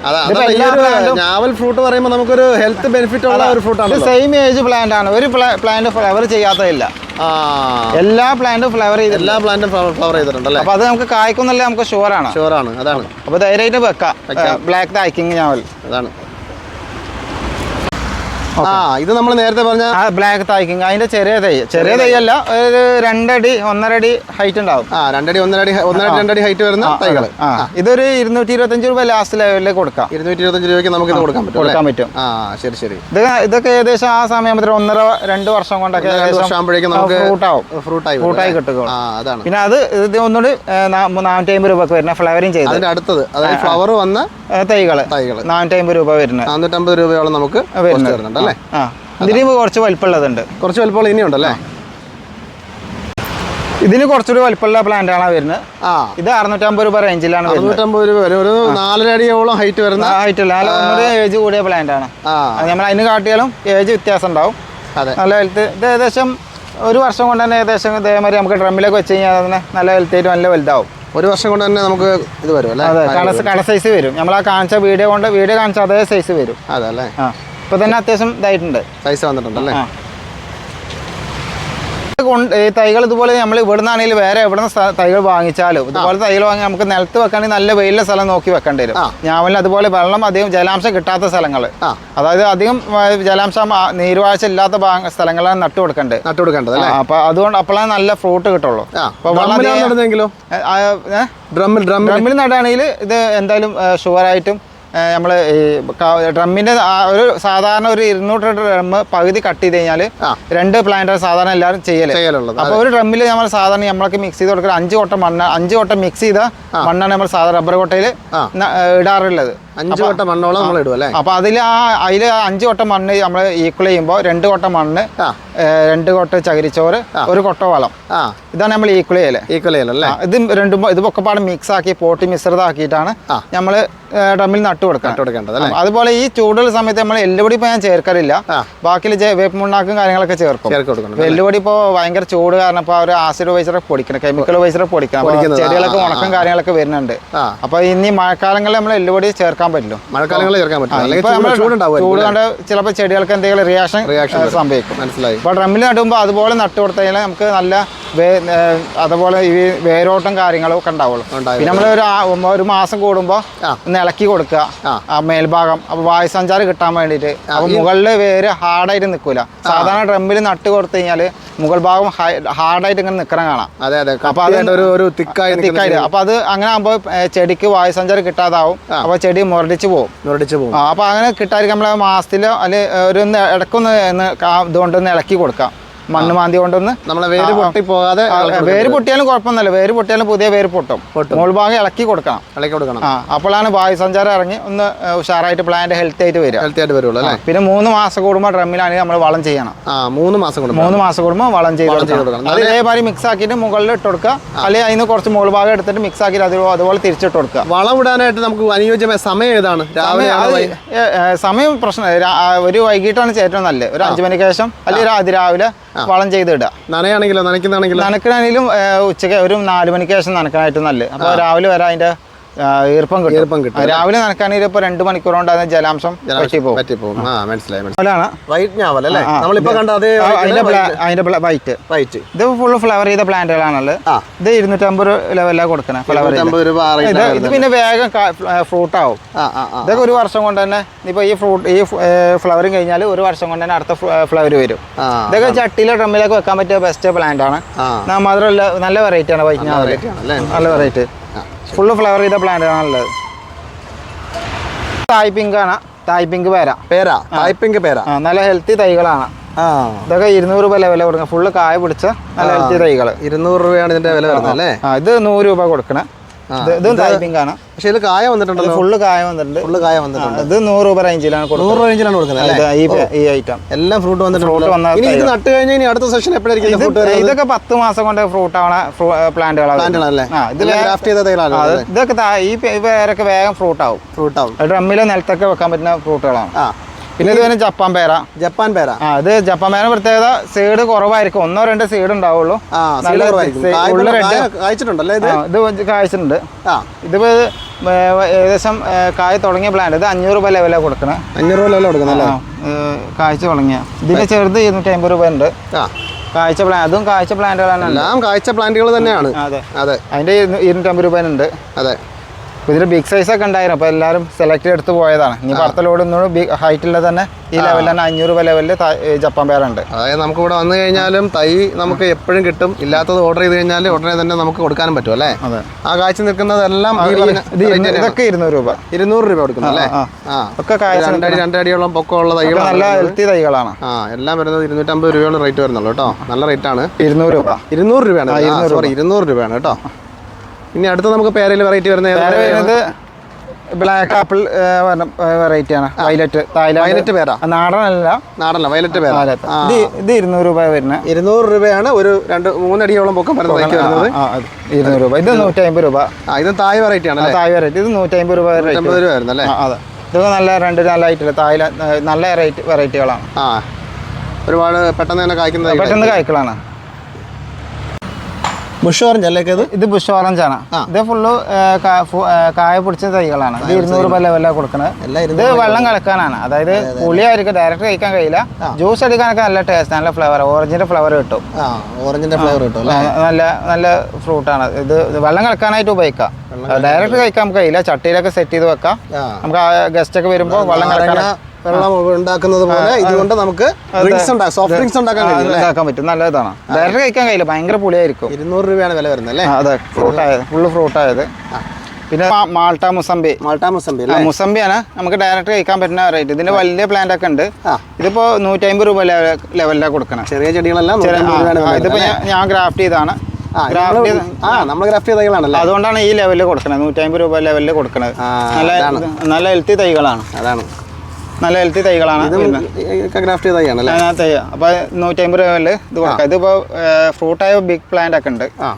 ഞാവൽ ഫ്രൂട്ട് പറയുമ്പോൾ നമുക്കൊരു ഹെൽത്ത് ബെനിഫിറ്റ് ഉള്ള ഒരു ഫ്രൂട്ട് ഇത് സെയിം ഏജ് പ്ലാന്റ് ആണ്. ഒരു പ്ലാന്റ് ഫ്ലവർ ചെയ്യാത്തതില്ല. എല്ലാ പ്ലാന്റും ഫ്ലവർ ചെയ്ത് എല്ലാ പ്ലാന്റും ഫ്ലവർ ചെയ്തിട്ടുണ്ട് അല്ലേ? അപ്പൊ അത് നമുക്ക് കായ്ക്കുന്നല്ലേ നമുക്ക് ഷുവർ ആണ്. ഷുവറാണ് അതാണ്. അപ്പൊ ധൈര്യമായിട്ട് വെക്കാം. ബ്ലാക്ക് തായ്ക്കിങ് ഞാവൽ അതാണ്. ആ ഇത് നമ്മൾ നേരത്തെ പറഞ്ഞ ബ്ലാക്ക് തായ്ക്കിങ് അതിന്റെ ചെറിയ തൈ ചെറിയ തൈ. അല്ല ഒരു രണ്ടടി ഒന്നരടി ഹൈറ്റ് ഉണ്ടാവും. ആ രണ്ടടി ഒന്നരടി ഒന്നരടി രണ്ടടി ഹൈറ്റ് വരുന്ന തൈകൾ ഇതൊരു ഇരുന്നൂറ്റി ഇരുപത്തഞ്ച് രൂപ ലാസ്റ്റ് ലെവലിൽ കൊടുക്കാം. ഇരുന്നൂറ്റി ഇരുപത്തഞ്ച് രൂപയ്ക്ക് നമുക്ക് ഇത് കൊടുക്കാൻ പറ്റും? കൊടുക്കാൻ പറ്റും. ആ ശരി ശരി. ഇത് ഇതൊക്കെ ഏകദേശം ആ സമയത്തിന് ഒന്നര രണ്ട് വർഷം കൊണ്ടൊക്കെ രണ്ട് ഏകദേശം വർഷം ആകുമ്പോഴേക്കും നമുക്ക് ഫ്രൂട്ടാവും ഫ്രൂട്ടായി ഫ്രൂട്ടായി അതാണ്. പിന്നെ അത് ഇത് ഒന്നുകൂടി നാനൂറ്റി അമ്പത് രൂപ വരുന്ന ഫ്ലവറിങ് ചെയ്ത്. അതിന്റെ അടുത്തത് അതായത് ഫ്ലവർ വന്ന തൈകൾ. തൈകൾ നാനൂറ്റി അമ്പത് രൂപ വരുന്നത്. നാനൂറ്റമ്പത് രൂപയോളം നമുക്ക് വരുന്നുണ്ട് അല്ലേ? ആ. ഇതിന് കുറച്ച് വലിപ്പമുള്ളതുണ്ട്. കുറച്ച് വലുപ്പം ഇനിയുണ്ടല്ലേ? ഇതിന് കുറച്ചുകൂടി വലിപ്പമുള്ള പ്ലാന്റ് ആണ് വരുന്നത്. ആ. ഇത് അറുന്നൂറ്റമ്പത് രൂപ റേഞ്ചിലാണ് അറുന്നൂറ്റമ്പത് രൂപ വരും. ഒരു നാലര അടിയോളം ഹൈറ്റ് വരുന്ന ഹൈറ്റ് അല്ല. ഒന്നുകൂടി ഏജ് കൂടിയ പ്ലാന്റ് ആണ്. ആ. നമ്മൾ അതിന് കാട്ടിയാലും ഏജ് വ്യത്യാസം ഉണ്ടാവും. അതെ. നല്ല ഹെൽത്ത് ഇത് ഏകദേശം ഒരു വർഷം കൊണ്ട് തന്നെ ഏകദേശം ഇതേമാതിരി നമുക്ക് ഡ്രമ്മിലൊക്കെ വെച്ച് കഴിഞ്ഞാൽ അതിനെ നല്ല ഹെൽത്ത് ആയിട്ട് നല്ല വലുതാവും. ഒരു വർഷം കൊണ്ട് തന്നെ നമുക്ക് ഇത് വരും അല്ലേ? കട സൈസ് വരും. നമ്മൾ ആ കാണിച്ച വീഡിയോ കൊണ്ട് വീഡിയോ കാണിച്ച അതേ സൈസ് വരും. അതെ അല്ലേ? ആ. ഇപ്പൊ തന്നെ അത്യാവശ്യം ഇതായിട്ടുണ്ട്. സൈസ് വന്നിട്ടുണ്ട് അല്ലേ? ഈ തൈകൾ ഇതുപോലെ നമ്മൾ ഇവിടെ നിന്നാണെങ്കിലും വേറെ എവിടെ നിന്ന് തൈകൾ വാങ്ങിച്ചാലും ഇതുപോലെ തൈകൾ വാങ്ങി നമുക്ക് നിലത്ത് വെക്കണമെങ്കിൽ നല്ല വെയിലുള്ള സ്ഥലം നോക്കി വെക്കേണ്ടി വരും. ആ. ഞാവലിന് അതുപോലെ വെള്ളം അധികം ജലാംശം കിട്ടാത്ത സ്ഥലങ്ങൾ. അതായത് അധികം ജലാംശം നീരുവാഴ്ച ഇല്ലാത്ത സ്ഥലങ്ങളാണ് നട്ടു കൊടുക്കേണ്ടത്. നട്ടു കൊടുക്കേണ്ടത് അപ്പൊ അതുകൊണ്ട് അപ്പോഴാണ് നല്ല ഫ്രൂട്ട് കിട്ടുള്ളൂ. ഡ്രമ്മിൽ നടുകയാണെങ്കിൽ ഇത് എന്തായാലും ഷുവറായിട്ടും നമ്മൾ ഈ ഡ്രമ്മിന്റെ ഒരു സാധാരണ ഒരു ഇരുന്നൂറ് ഡ്രമ്മ് പകുതി കട്ട് ചെയ്ത് കഴിഞ്ഞാൽ രണ്ട് പ്ലാന്റ് സാധാരണ എല്ലാവരും ചെയ്യൽ. അപ്പോൾ ഒരു ഡ്രമ്മിൽ നമ്മൾ സാധാരണ നമ്മൾക്ക് മിക്സ് ചെയ്ത് കൊടുക്കുക അഞ്ച് കൊട്ട മണ്ണ് അഞ്ച് കൊട്ട മിക്സ് ചെയ്ത മണ്ണാണ് നമ്മൾ സാധാരണ റബ്ബർ കൊട്ടയിൽ ഇടാറുള്ളത്. അഞ്ച് വട്ടം മണ്ണോളം നമ്മൾ ഇടും അല്ലേ? അപ്പോൾ അതിൽ ആ അതിൽ അഞ്ച് കൊട്ട മണ്ണ് നമ്മൾ ഈക്വൽ ചെയ്യുമ്പോൾ രണ്ട് കൊട്ട മണ്ണ് രണ്ട് കൊട്ട ചകിരിച്ചോറ് ഒരു കൊട്ട വളം. ഇതാണ് നമ്മൾ ഈക്വൽ ചെയ്യൽ. ഈക്വൽ ചെയ്യലല്ലേ ഇത് രണ്ടും ഇത് മിക്സ് ആക്കി പോട്ടി മിശ്രിതമാക്കിയിട്ടാണ്. നമ്മൾ ഡ്രമ്മിൽ നട്ടു കൊടുക്കാം നട്ടു കൊടുക്കേണ്ടത് അല്ലേ? അതുപോലെ ഈ ചൂടുള്ള സമയത്ത് നമ്മൾ എല്ലുപൊടി ഇപ്പോൾ ഞാൻ ചേർക്കലില്ല. ആ. ബാക്കി വേപ്പ് മുണ്ണാക്കും കാര്യങ്ങളൊക്കെ ചേർക്കും. എല്ലുപൊടി ഇപ്പോൾ ഭയങ്കര ചൂട് കാരണം ഇപ്പോൾ ഒരു ആസിഡ് വൈസറൊക്കെ പൊടിക്കണം. കെമിക്കൽ വൈസറെ പൊടിക്കണം. ചെടികളൊക്കെ ഉണക്കം കാര്യങ്ങളൊക്കെ വരുന്നുണ്ട്. അപ്പോൾ അപ്പൊ ഇനി മഴക്കാലങ്ങളിൽ നമ്മൾ എല്ലുപൊടി ചേർക്കാൻ പറ്റില്ല. മഴക്കാലങ്ങളിൽ ചേർക്കാൻ പറ്റും ചൂട് കണ്ട് ചിലപ്പോൾ ചെടികൾക്ക് എന്തെങ്കിലും റിയാക്ഷൻ റിയാക്ഷൻ സംഭവിക്കും. മനസ്സിലായി. അപ്പോൾ ഡ്രമ്മിൽ നടുമ്പോൾ അതുപോലെ നട്ടു കൊടുത്തു നമുക്ക് നല്ല അതുപോലെ ഈ വേരോട്ടം കാര്യങ്ങളൊക്കെ ഉണ്ടാവുള്ളൂ. ഉണ്ടാവുള്ളൂ. പിന്നെ നമ്മൾ ഒരു ഒരു മാസം കൂടുമ്പോൾ. ഒന്ന് ഇളക്കി കൊടുക്കുക. ആ. മേൽഭാഗം. അപ്പോൾ വായുസഞ്ചാരം കിട്ടാൻ വേണ്ടിയിട്ട്. അപ്പോൾ മുകളിൽ വേര് ഹാർഡായിട്ട് നിൽക്കില്ല സാധാരണ ഡ്രമ്മിൽ നട്ട് കൊടുത്തു കഴിഞ്ഞാൽ മുകൾ ഭാഗം ഹാർഡായിട്ട് ഇങ്ങനെ നിൽക്കണം കാണാം. അതെ അതെ. അപ്പൊ അത് ഒരു ഒരു തിക്കായി തിക്കായിട്ട്. അപ്പോൾ അത് അങ്ങനെ ആകുമ്പോൾ ചെടിക്ക് വായുസഞ്ചാരം കിട്ടാതാവും. അപ്പോൾ ചെടി മുരടിച്ച് പോകും. മുരടിച്ച് പോകും. അപ്പൊ അപ്പോൾ അങ്ങനെ കിട്ടാതിരിക്കാൻ നമ്മൾ മാസത്തിലോ അല്ലെ ഒരു ഒന്ന് ഇടക്കൊന്ന് ഇതുകൊണ്ടൊന്ന് ഇളക്കി കൊടുക്കാം. മണ്ണ് മാന്തി കൊണ്ടൊന്ന് നമ്മളെ വേര് പൊട്ടി പോകാതെ വേര് പൊട്ടിയാലും കുഴപ്പമൊന്നുമില്ല. വേര് പൊട്ടിയാലും പുതിയ വേര് പൊട്ടും. മുകൾ ഭാഗം ഇളക്കി കൊടുക്കണം. ഇളക്കി കൊടുക്കണം. ആ അപ്പോഴാണ് വായുസഞ്ചാരം ഇറങ്ങി ഒന്ന് ഉഷാറായിട്ട് പ്ലാന്റ് ഹെൽത്തി ആയിട്ട് വരിക. ഹെൽത്തി ആയിട്ട് വരുള്ളൂ അല്ലേ? പിന്നെ മൂന്ന് മാസം കൂടുമ്പോൾ ഡ്രമ്മിലാണെങ്കിൽ നമ്മൾ വളം ചെയ്യണം. മൂന്ന് മാസം കൂടുമ്പോൾ. മൂന്ന് മാസം കൂടുമ്പോൾ വളം ചെയ്ത് കൊടുക്കണം. അത് ഇതേമാതിരി മിക്സ് ആക്കിയിട്ട് മുകളിൽ ഇട്ട് കൊടുക്കുക. അല്ലെങ്കിൽ അതിന് കുറച്ച് മുകൾ ഭാഗം എടുത്തിട്ട് മിക്സ് ആക്കിയിട്ട് അത് അതുപോലെ തിരിച്ചിട്ട് കൊടുക്കുക. വളം ഇടാനായിട്ട് നമുക്ക് അനുയോജ്യമായ സമയം ഏതാണ്? സമയം പ്രശ്നമില്ല. ഒരു വൈകിട്ടാണ് ഏറ്റവും നല്ലത്. ഒരു അഞ്ചു മണിക്ക് ശേഷം അല്ലെങ്കിൽ അതിരാവിലെ വളം ചെയ്ത് ഇടുക നനയാണെങ്കിലോ? നനയ്ക്കുന്നതാണെങ്കിലും? നനക്കണമെങ്കിലും ഉച്ചയ്ക്ക് ഒരു നാല് മണിക്ക് ശേഷം നനക്കാനായിട്ട് നല്ലത്. അപ്പോൾ രാവിലെ വരെ അതിന്റെ ആ, ഈർപ്പം കിട്ടും. ഈർപ്പം കിട്ടും. രാവിലെ നനക്കാണെങ്കിൽ ഇപ്പോൾ രണ്ട് മണിക്കൂർ കൊണ്ട് അതിന് ജലാംശം പറ്റിപ്പോകും ആ. മനസ്സിലായി വൈറ്റ് ഞാവൽ അല്ലേ? കണ്ട അതേ വൈറ്റ് വൈറ്റ് ഇത് ഫുൾ ഫ്ലവർ ചെയ്ത പ്ലാന്റുകളാണല്ലോ. ഇത് ഇരുന്നൂറ്റമ്പത് ലെവലാ കൊടുക്കണേ ഫ്ലവർ ഇത് പിന്നെ വേഗം ഫ്രൂട്ട് ആവും. ഇതൊക്കെ ഒരു വർഷം കൊണ്ട് തന്നെ ഇപ്പോൾ ഈ ഫ്രൂട്ട് ഈ ഫ്ലവറും കഴിഞ്ഞാൽ ഒരു വർഷം കൊണ്ട് തന്നെ അടുത്ത ഫ്ലവർ വരും. ഇതൊക്കെ ചട്ടിയിലോ ഡ്രമ്മിലൊക്കെ വെക്കാൻ പറ്റിയ ബെസ്റ്റ് പ്ലാന്റ് ആണ്. മാത്രമല്ല നല്ല വെറൈറ്റി ആണ് വൈറ്റ്? നല്ല വെറൈറ്റി ഫുള്ള് ഫ്ലവർ ചെയ്ത പ്ലാന്റ് നല്ലത്. തായ് പിങ്ക് ആണ്. തായ് പിങ്ക് പേര. പേര? തായ് പിങ്ക് പേര? നല്ല ഹെൽത്തി തൈകളാണ്. ഇതൊക്കെ ഇരുന്നൂറ് രൂപ വില കൊടുക്കുന്നത് ഫുള്ള് കായ പിടിച്ച നല്ല ഹെൽത്തി തൈകൾ ഇരുന്നൂറ് രൂപയാണ് ഇതിന്റെ വില വരുന്നത് അല്ലേ? ഇത് നൂറ് രൂപ കൊടുക്കണേ. ഇത് തായ് ആണ്. പക്ഷെ ഇത് കായ വന്നിട്ടുണ്ടല്ലോ. ഫുള്ള് കായ വന്നിട്ടുണ്ട്. ഫുള്ള് കായ വന്നിട്ടുണ്ട്. ഇത് നൂറ് രൂപ റേഞ്ചിലാണ് നൂറ് റേഞ്ചിലാണ് കൊടുക്കുന്നത് ഈ ഐറ്റം എല്ലാം ഫ്രൂട്ട് വന്നിട്ടുണ്ട്. വന്ന ഇനി ഇത് നട്ട് കഴിഞ്ഞാൽ ഇനി അടുത്ത സെഷൻ എപ്പോഴായിരിക്കും ഇതൊക്കെ പത്ത് മാസം കൊണ്ട് ഫ്രൂട്ട് ആവണ പ്ലാന്റുകളാണ് ഇതൊക്കെ ഈ പേരൊക്കെ വേഗം ഫ്രൂട്ട് ആവും. ഫ്രൂട്ട് ആവും. ഡ്രമ്മിലോ നിലത്തൊക്കെ വെക്കാൻ പറ്റുന്ന ഫ്രൂട്ടുകളാണ് പിന്നെ ഇത് വേണം ജപ്പാൻ പേര. ജപ്പാൻ പേര. ആ ഇത് ജപ്പാൻ പേര പ്രത്യേകത സൈഡ് കുറവായിരിക്കും. ഒന്നോ രണ്ടോ സീഡ് ഉണ്ടാവുള്ളൂ. കായ്ച്ചിട്ടുണ്ടല്ലേ ഇത്? കായ്ച്ചിട്ടുണ്ട്. ഇതിപ്പോ ഏകദേശം കായ് തുടങ്ങിയ പ്ലാന്റ് ഇത് അഞ്ഞൂറ് രൂപ ലെവലാണ് കൊടുക്കണത് അഞ്ഞൂറ് രൂപ കൊടുക്കുന്നത് കാഴ്ച തുടങ്ങിയ. ഇതിന് ചെറുത് ഇരുന്നൂറ്റി അമ്പത് രൂപ ഉണ്ട്. കാഴ്ച പ്ലാൻ അതും കാഴ്ച പ്ലാന്റുകളാണ് എല്ലാം കാഴ്ച പ്ലാന്റുകൾ തന്നെയാണ്. അതെ. അതെ. അതിന്റെ ഇരുന്നൂറ്റി ഇരുന്നൂറ്റമ്പത് രൂപ ഉണ്ട് അതെ. അപ്പോൾ ഇതിൽ ബിഗ് സൈസ് ഒക്കെ ഉണ്ടായിരുന്നു. അപ്പോൾ എല്ലാവരും സെലക്ട് എടുത്ത് പോയതാണ്. ഇനി അടുത്ത ലോഡ് ഒന്നും ബിഗ് ഹൈറ്റുള്ള തന്നെ ഈ ലെവലിൽ തന്നെ അഞ്ഞൂറ് രൂപ ലെവലിൽ ജപ്പാൻ പേരുണ്ട് അതായത് നമുക്ക് ഇവിടെ വന്നു കഴിഞ്ഞാലും തൈ നമുക്ക് എപ്പോഴും കിട്ടും. ഇല്ലാത്തത് ഓർഡർ ചെയ്ത് കഴിഞ്ഞാൽ ഉടനെ തന്നെ നമുക്ക് കൊടുക്കാനും പറ്റും അല്ലേ? ആ കാഴ്ച നിൽക്കുന്നതെല്ലാം ഇതൊക്കെ ഇരുന്നൂറ് രൂപ. ഇരുന്നൂറ് രൂപ കൊടുക്കുന്നു അല്ലേ? ഒക്കെ രണ്ടടി രണ്ടടിയോളം പൊക്കമുള്ള തൈകൾ നല്ല ഹെൽത്തി തൈകളാണ്. ആ എല്ലാം വരുന്നത് ഇരുന്നൂറ്റമ്പത് രൂപയോളം റേറ്റ് വരുന്നുള്ളൂ കേട്ടോ. നല്ല റേറ്റ് ആണ്. ഇരുന്നൂറ് രൂപ. ഇരുന്നൂറ് രൂപയാണ്. സോറി ഇരുന്നൂറ് രൂപയാണ് കേട്ടോ. ഇനി അടുത്ത നമുക്ക് പേരയിൽ വെറൈറ്റി? വരുന്നത് ബ്ലാക്ക് ആപ്പിൾ വെറൈറ്റി ആണ്. വയലറ്റ് വൈലറ്റ് വയലറ്റ് പേരാ? നാടനല്ല. വൈലറ്റ് വയലറ്റ് പേര. ഇത് ഇരുന്നൂറ് രൂപ വരുന്നത് ഇരുന്നൂറ് രൂപയാണ് ഒരു രണ്ട് മൂന്നടിയോളം പൊക്കം വരുന്ന വരുന്നത്. ഇരുന്നൂറ് രൂപ. ഇത് നൂറ്റി അമ്പത് രൂപ. ഇത് തായ് വെറൈറ്റി ആണ് തായ് വെറൈറ്റി ഇത് നൂറ്റി അമ്പത് രൂപ അമ്പത് രൂപ വരുന്നത് അല്ലേ അതെ. ഇതൊക്കെ നല്ല രണ്ട് നല്ല ഐറ്റില്ല തായ് നല്ല റേറ്റ് വെറൈറ്റികളാണ് ആ. ഒരുപാട് പെട്ടെന്ന് തന്നെ കായ്ക്കുന്ന പെട്ടെന്ന് കായ്ക്കളാണ് ബുഷ് ഓറഞ്ച് അല്ലേ ഇത്? ഇത് ബുഷ് ഓറഞ്ച് ആണ്. ഇത് ഫുള്ള് കായ പിടിച്ച തൈകളാണ്. ഇത് ഇരുന്നൂറ് രൂപ ലെവലാണ് കൊടുക്കുന്നത് ഇത് വെള്ളം കലക്കാനാണ്. അതായത് പുളിയായിരിക്കും ഡയറക്റ്റ് കഴിക്കാൻ കഴിയില്ല. ജ്യൂസ് അടിക്കാനൊക്കെ നല്ല ടേസ്റ്റ് നല്ല ഫ്ലവർ ഓറഞ്ചിന്റെ ഫ്ലവർ കിട്ടും. ഓറഞ്ചിന്റെ ഫ്ലവർ കിട്ടും നല്ല നല്ല ഫ്രൂട്ടാണ് ഇത് വെള്ളം കലക്കാനായിട്ട് ഉപയോഗിക്കാം. ഡയറക്റ്റ് കഴിക്കാൻ നമുക്ക് കഴിയില്ല. ചട്ടിയിലൊക്കെ സെറ്റ് ചെയ്ത് വെക്കാം. നമുക്ക് ഗസ്റ്റ് ഒക്കെ വരുമ്പോൾ വെള്ളം കളക്കാൻ കലക്കാൻ വെള്ളം ഉണ്ടാക്കുന്നത് പോലെ ഇതുകൊണ്ട് നമുക്ക് ഡ്രിങ്ക്സ് ഉണ്ടാക്കാം സോഫ്റ്റ് ഡ്രിങ്ക്സ് ഉണ്ടാക്കാൻ പറ്റും. നല്ല ഇതാണ് ഡയറക്റ്റ് കഴിക്കാൻ കഴിയില്ല. ഭയങ്കര പുളിയായിരിക്കും. ഇരുന്നൂറ് രൂപയാണ് വില വരുന്നത് അല്ലേ? അതെ. ഫ്രൂട്ട് ആയത് ഫുള്ള് ഫ്രൂട്ട് ആയത് പിന്നെ മാൾട്ടാ മുസംബി മാൾട്ടാ മുസംബി മുസംബിയാണ് നമുക്ക് ഡയറക്റ്റ് കഴിക്കാൻ പറ്റുന്ന റേറ്റ് ഇതിന്റെ വലിയ പ്ലാന്റ് ഒക്കെ ഉണ്ട്. ഇതിപ്പോ നൂറ്റി അമ്പത് രൂപ ലെവലിലാണ് കൊടുക്കണം. ചെറിയ ചെടികളെല്ലാം ഇതിപ്പോ ഞാൻ- ഗ്രാഫ്റ്റ് ചെയ്താണ് അതുകൊണ്ടാണ് ഈ ലെവലിൽ കൊടുക്കുന്നത് നൂറ്റി അമ്പത് രൂപ ലെവലിൽ കൊടുക്കുന്നത് ആ, നല്ല നല്ല ഹെൽത്തി തൈകളാണ്. അതാണ്. നല്ല ഹെൽത്തി തൈകളാണ് ഗ്രാഫ്റ്റ് അതിനകത്ത് അപ്പോൾ നൂറ്റി അമ്പത് രൂപ ഇത് കൊടുക്കാം ഇതിപ്പോൾ ഫ്രൂട്ടായ ബിഗ് പ്ലാന്റ് ഒക്കെ ഉണ്ട്. ആ.